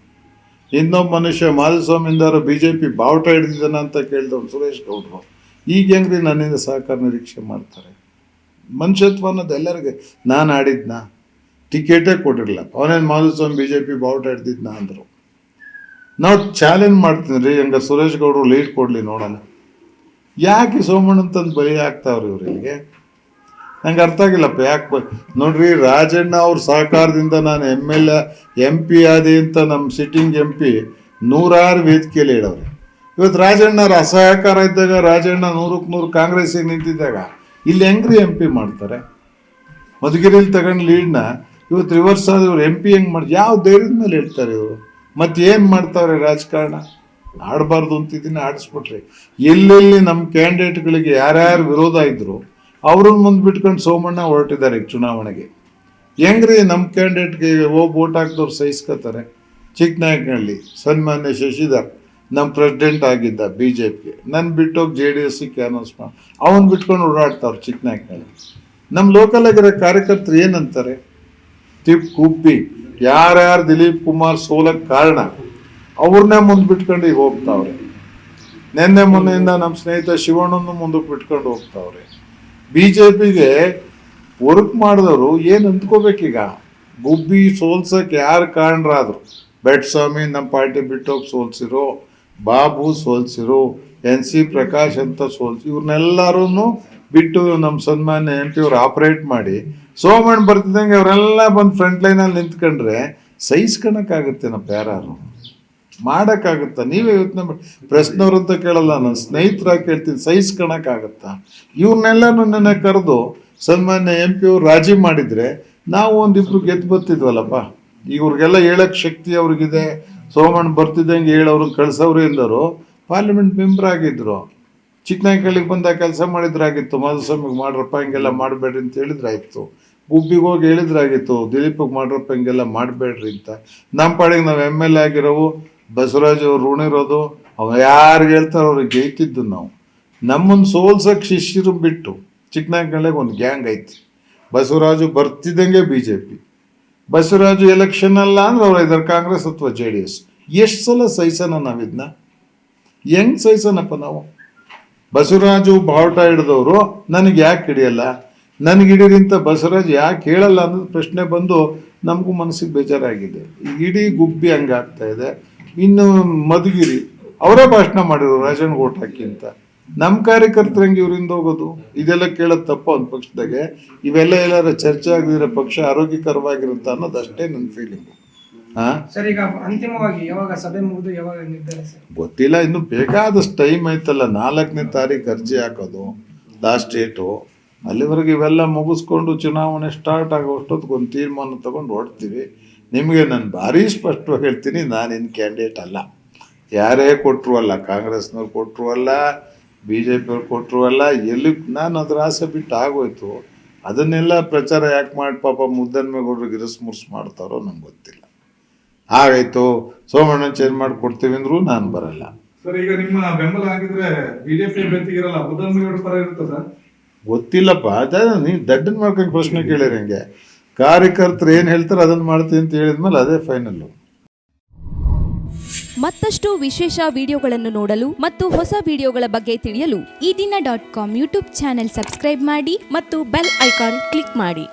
ಇನ್ನೊಬ್ಬ ಮನುಷ್ಯ ಮಾಧುಸ್ವಾಮಿಯಿಂದಾರು ಬಿ ಜೆ ಪಿ ಬಾವುಟ ಹಿಡಿದಿದ್ದಾನ ಅಂತ ಕೇಳಿದವನು ಸುರೇಶ್ ಗೌಡ್ರು, ಈಗ ಹೆಂಗ್ರಿ ನನ್ನಿಂದ ಸಹಕಾರ ನಿರೀಕ್ಷೆ ಮಾಡ್ತಾರೆ? ಮನುಷ್ಯತ್ವ ಅನ್ನೋದು ಎಲ್ಲರಿಗೆ, ನಾನು ಆಡಿದ್ನ? ಟಿಕೆಟೇ ಕೊಟ್ಟಿರಲಿಲ್ಲ ಅವನೇನು ಮಾಧುಸ್ವಾಮಿ ಬಿ ಜೆ ಪಿ ಬಾವುಟ ಹಿಡ್ದಿದ್ನ ಅಂದರು. ನಾವು ಚಾಲೆಂಜ್ ಮಾಡ್ತೀನಿ ರೀ ಹಂಗ ಸುರೇಶ್ ಗೌಡ್ರು ಲೀಡ್ ಕೊಡಲಿ ನೋಡೋಣ. ಯಾಕೆ ಸೋಮಣ್ಣ ಅಂತಂದು ಬಲಿ ಆಗ್ತಾವ್ರಿ ಇವ್ರಿಗೆ ನಂಗೆ ಅರ್ಥ ಆಗಿಲ್ಲಪ್ಪ, ಯಾಕೆ ನೋಡ್ರಿ ರಾಜಣ್ಣ ಅವ್ರ ಸಹಕಾರದಿಂದ ನಾನು ಎಂ ಎಲ್ ಎಂ ಪಿ ಆದಿ ಅಂತ ನಮ್ಮ ಸಿಟ್ಟಿಂಗ್ ಎಂ ಪಿ ನೂರಾರು ವೇದಿಕೆಯಲ್ಲಿ ಹೇಳವ್ರೆ ಇವತ್ತು ರಾಜಣ್ಣವ್ರ ಅಸಹಕಾರ ಇದ್ದಾಗ, ರಾಜಣ್ಣ ನೂರಕ್ಕೆ ನೂರು ಕಾಂಗ್ರೆಸ್ಸಿಗೆ ನಿಂತಿದ್ದಾಗ ಇಲ್ಲಿ ಹೆಂಗ್ರಿ ಎಂ ಪಿ ಮಾಡ್ತಾರೆ? ಮಧುಗಿರಿಲಿ ತಗೊಂಡು ಲೀಡ್ನ ಇವತ್ತು ರಿವರ್ಸ್ ಆದ ಇವ್ರು ಎಂ ಪಿ ಹೆಂಗೆ ಮಾಡಿ, ಯಾವ ಧೈರ್ಯದ ಮೇಲೆ ಹೇಳ್ತಾರೆ ಇವರು? ಮತ್ತೆ ಏನು ಮಾಡ್ತಾವ್ರೆ ರಾಜಕಾರಣ? ಆಡಬಾರ್ದು ಅಂತಿದ್ದೀನಿ, ಆಡಿಸ್ಬಿಟ್ರಿ. ಎಲ್ಲೆಲ್ಲಿ ನಮ್ಮ ಕ್ಯಾಂಡಿಡೇಟ್ಗಳಿಗೆ ಯಾರ್ಯಾರು ವಿರೋಧ ಇದ್ರು ಅವ್ರನ್ನ ಮುಂದೆ ಬಿಟ್ಕೊಂಡು ಸೋಮಣ್ಣ ಹೊರಟಿದ್ದಾರೆ ಈಗ ಚುನಾವಣೆಗೆ. ಹೆಂಗ್ರಿ ನಮ್ಮ ಕ್ಯಾಂಡಿಡೇಟ್ಗೆ ಹೋಗಿ ಓಟ್ ಹಾಕಿದವ್ರು ಸಹಿಸ್ಕೋತಾರೆ ಚಿಕ್ಕನಾಯಕನಹಳ್ಳಿ ಸನ್ಮಾನ್ಯ ಶಶಿಧರ್ ನಮ್ಮ ಪ್ರೆಸಿಡೆಂಟ್ ಆಗಿದ್ದ ಬಿ ಜೆ ಪಿಗೆ ನನ್ನ ಬಿಟ್ಟೋಗಿ ಜೆ ಡಿ ಎಸ್ಸಿಗೆ ಅನೌನ್ಸ್ ಮಾಡಿ ಅವನು ಬಿಟ್ಕೊಂಡು ಓಡಾಡ್ತಾವ್ರು ಚಿಕ್ಕನಾಯಕನಹಳ್ಳಿ ನಮ್ಮ ಲೋಕಲ್ ಆಗಿರೋ ಕಾರ್ಯಕರ್ತರು ಏನಂತಾರೆ? ತಿಪ್ ಕುಪ್ಪಿ, ಯಾರ್ಯಾರು ದಿಲೀಪ್ ಕುಮಾರ್ ಸೋಲಕ್ಕೆ ಕಾರಣ ಅವ್ರನ್ನೇ ಮುಂದೆ ಬಿಟ್ಕೊಂಡು ಈಗ ಹೋಗ್ತಾವ್ರೆ. ನಿನ್ನೆ ಮೊನ್ನೆಯಿಂದ ನಮ್ಮ ಸ್ನೇಹಿತ ಶಿವಣ್ಣನ್ನು ಮುಂದಕ್ಕೆ ಬಿಟ್ಕೊಂಡು ಹೋಗ್ತಾವ್ರೆ. ಬಿ ಜೆ ಪಿಗೆ ವರ್ಕ್ ಮಾಡಿದವರು ಏನು ಅಂದ್ಕೋಬೇಕೀಗ ಗುಬ್ಬಿ ಸೋಲ್ಸಕ್ಕೆ ಯಾರು ಕಾರಣರಾದ್ರು? ಬೆಟ್ಸ್ವಾಮಿ ನಮ್ಮ ಪಾರ್ಟಿ ಬಿಟ್ಟೋಗಿ ಸೋಲ್ಸಿರೋ, ಬಾಬು ಸೋಲ್ಸಿರೋ, ಎನ್ ಸಿ ಪ್ರಕಾಶ್ ಅಂತ ಸೋಲ್ಸಿ ಇವ್ರನ್ನೆಲ್ಲರೂ ಬಿಟ್ಟು ನಮ್ಮ ಸನ್ಮಾನ್ಯ ಎಂ ಪಿ ಅವ್ರು ಆಪ್ರೇಟ್ ಮಾಡಿ, ಸೋಮಣ್ಣ ಬರ್ತಿದ್ದಂಗೆ ಅವರೆಲ್ಲ ಬಂದು ಫ್ರಂಟ್ ಲೈನಲ್ಲಿ ನಿಂತ್ಕೊಂಡ್ರೆ ಸಹಿಸ್ಕೊಳಕ್ಕಾಗುತ್ತೆ ಯಾರು ಮಾಡೋಕ್ಕಾಗುತ್ತಾ? ನೀವೇ ಯೋಚನೆ ಮಾಡಿ. ಪ್ರಶ್ನವ್ರು ಅಂತ ಕೇಳಲ್ಲ, ನಾನು ಸ್ನೇಹಿತರ ಕೇಳ್ತೀನಿ ಸಹಿಸ್ಕೊಳಕ್ಕಾಗತ್ತಾ ಇವ್ರನ್ನೆಲ್ಲನೂ ನನ್ನ ಕರೆದು ಸನ್ಮಾನ್ಯ ಎಂ ಪಿ ಅವ್ರು ರಾಜಿ ಮಾಡಿದರೆ ನಾವು ಒಂದಿಬ್ರು ಗೆದ್ದು ಬರ್ತಿದ್ವಲ್ಲಪ್ಪ. ಇವ್ರಿಗೆಲ್ಲ ಹೇಳಕ್ಕೆ ಶಕ್ತಿ ಅವ್ರಿಗಿದೆ. ಸೋಮಣ್ಣ ಬರ್ತಿದ್ದಂಗೆ ಹೇಳೋರು ಕಳ್ಸೋರು ಎಂದರು. ಪಾರ್ಲಿಮೆಂಟ್ ಮೆಂಬರ್ ಆಗಿದ್ದರು ಚಿಕ್ಕನಾಯ್ಕಳ್ಳಿಗೆ ಬಂದಾಗ ಕೆಲಸ ಮಾಡಿದ್ರಾಗಿತ್ತು. ಮಾಧುಸ್ವಾಮಿಗೆ ಮಾಡ್ರಪ್ಪ, ಹಿಂಗೆಲ್ಲ ಮಾಡಬೇಡ್ರಿ ಅಂತ ಹೇಳಿದ್ರಾಯ್ತು. ಗುಬ್ಬಿಗೆ ಹೋಗಿ ಹೇಳಿದ್ರಾಗಿತ್ತು, ದಿಲೀಪಿಗೆ ಮಾಡ್ರಪ್ಪ, ಹಿಂಗೆಲ್ಲ ಮಾಡಬೇಡ್ರಿ ಅಂತ. ನಮ್ಮ ಪಾಡಿಗೆ ನಾವು ಎಂ ಎಲ್ ಎ ಆಗಿರೋವು. ಬಸವರಾಜ್ ಅವ್ರು ಋಣಿರೋದು ಅವ್ರು ಯಾರು ಹೇಳ್ತಾರೋ ಅವ್ರಿಗೆ ಗೆಯ್ತಿದ್ದು ನಾವು. ನಮ್ಮನ್ನು ಸೋಲ್ಸಕ್ಕೆ ಶಿಷ್ಯರು ಬಿಟ್ಟು ಚಿಕ್ಕನಾಯ್ಕಳ್ಳಿಗೆ ಒಂದು ಗ್ಯಾಂಗ್ ಐತಿ. Basavaraju ಬರ್ತಿದ್ದಂಗೆ B J P Basavaraju election ಅಲ್ಲ ಅಂದ್ರೆ ಅವ್ರು ಇದ್ದಾರೆ ಕಾಂಗ್ರೆಸ್ ಅಥವಾ ಜೆ ಡಿ ಎಸ್. ಎಷ್ಟು ಸಲ ಸಹಿಸೋಣ ನಾವಿದ್ನ? ಹೆಂಗ್ ಸಹಿಸೋಣಪ್ಪ ನಾವು? ಬಸವರಾಜು ಬಾವುಟ ಹಿಡಿದವರು, ನನಗೆ ಯಾಕೆ ಹಿಡಿಯಲ್ಲ? ನನಗೆ ಹಿಡಿದಿಂತ ಬಸವರಾಜ್ ಯಾಕೆ ಹೇಳಲ್ಲ ಅನ್ನೋದು ಪ್ರಶ್ನೆ ಬಂದು ನಮಗೂ ಮನಸ್ಸಿಗೆ ಬೇಜಾರಾಗಿದೆ. ಇಡೀ ಗುಬ್ಬಿ ಹಂಗಾಗ್ತಾ ಇದೆ. ಇನ್ನು ಮಧುಗಿರಿ ಅವರೇ ಭಾಷಣ ಮಾಡಿದ್ರು ರಾಜನ್ ಓಟ್ ಹಾಕಿ ಅಂತ. ನಮ್ಮ ಕಾರ್ಯಕರ್ತರು ಹೆಂಗೆ ಇವರಿಂದ ಹೋಗೋದು ಇದೆಲ್ಲ ಕೇಳೋದು ತಪ್ಪ ಒಂದು ಪಕ್ಷದಾಗೆ. ಇವೆಲ್ಲ ಎಲ್ಲಾರ ಚರ್ಚೆ ಆಗದಿರೋ ಪಕ್ಷ ಆರೋಗ್ಯಕರವಾಗಿರುತ್ತ ಅನ್ನೋದು ಅಷ್ಟೇ ನನ್ನ ಫೀಲಿಂಗು ಅಂತಿಮವಾಗಿ ಯಾವಾಗ ಸಭೆ ಮುಗಿದು ಯಾವಾಗ ಗೊತ್ತಿಲ್ಲ ಇನ್ನು ಬೇಕಾದಷ್ಟು ಟೈಮ್ ಐತಲ್ಲ ನಾಲ್ಕನೇ ತಾರೀಕು ಅರ್ಜಿ ಹಾಕೋದು ಲಾಸ್ಟ್ ಡೇಟು ಅಲ್ಲಿವರೆಗೆ ಇವೆಲ್ಲ ಮುಗಿಸ್ಕೊಂಡು ಚುನಾವಣೆ ಸ್ಟಾರ್ಟ್ ಆಗೋಷ್ಟೊತ್ತಿಗೆ ಒಂದು ತೀರ್ಮಾನ ತಗೊಂಡು ಹೊಡ್ತೀವಿ ನಿಮಗೆ ನಾನು ಭಾರಿ ಸ್ಪಷ್ಟವಾಗಿ ಹೇಳ್ತೀನಿ ನಾನೇನು ಕ್ಯಾಂಡಿಡೇಟ್ ಅಲ್ಲ. ಯಾರೇ ಕೊಟ್ಟರು ಅಲ್ಲ ಕಾಂಗ್ರೆಸ್ನವ್ರು ಕೊಟ್ಟರು ಅಲ್ಲ ಬಿ ಜೆ ಪಿಯವ್ರು ಕೊಟ್ಟರು ಅಲ್ಲ ಎಲ್ಲಿ ನಾನು ಅದ್ರ ಆಸೆ ಬಿಟ್ಟು ಆಗೋಯ್ತು ಅದನ್ನೆಲ್ಲ ಪ್ರಚಾರ ಯಾಕೆ ಮಾಡಿ ಪಾಪ ಮುದ್ದನ್ಮೇಗೌಡರು ಗಿರಸ್ ಮುರ್ಸ್ ಮಾಡ್ತಾರೋ ನಂಗೆ ಗೊತ್ತಿಲ್ಲ. ಹಾಗಾಯ್ತು ಸೋಮಣ್ಣ ಚೇಂಜ್ ಮಾಡಿ ಕೊಡ್ತೀವಿ ಅಂದ್ರು ನಾನು ಬರಲ್ಲ. ಸರ್ ಈಗ ನಿಮ್ಮ ಬೆಂಬಲ ಆಗಿದ್ರೆ ಬಿಜೆಪಿ ಅಭ್ಯರ್ಥಿಗಿರಲ್ಲ ಪರ ಇರುತ್ತೆ ಸರ್? ಗೊತ್ತಿಲ್ಲಪ್ಪ ಅದ ನೀವು ದಡ್ಡನ್ ಮಾಡ್ಕೊಂಡು ಪ್ರಶ್ನೆ ಕೇಳಿರಿ ಹಂಗೆ. ಕಾರ್ಯಕರ್ತರು ಏನು ಹೇಳ್ತಾರೆ ಅದನ್ನು ಮಾಡ್ತೀನಿ ಅಂತ ಹೇಳಿದ್ಮೇಲೆ ಅದೇ ಫೈನಲ್ಲು ಮತ್ತಷ್ಟು ವಿಶೇಷ ವಿಡಿಯೋಗಳನ್ನು ನೋಡಲು ಮತ್ತು ಹೊಸ ವಿಡಿಯೋಗಳ ಬಗ್ಗೆ ತಿಳಿಯಲು ಈ ದಿನ dot com YouTube channel subscribe ಮಾಡಿ ಮತ್ತು ಬೆಲ್ ಐಕಾನ್ ಕ್ಲಿಕ್ ಮಾಡಿ.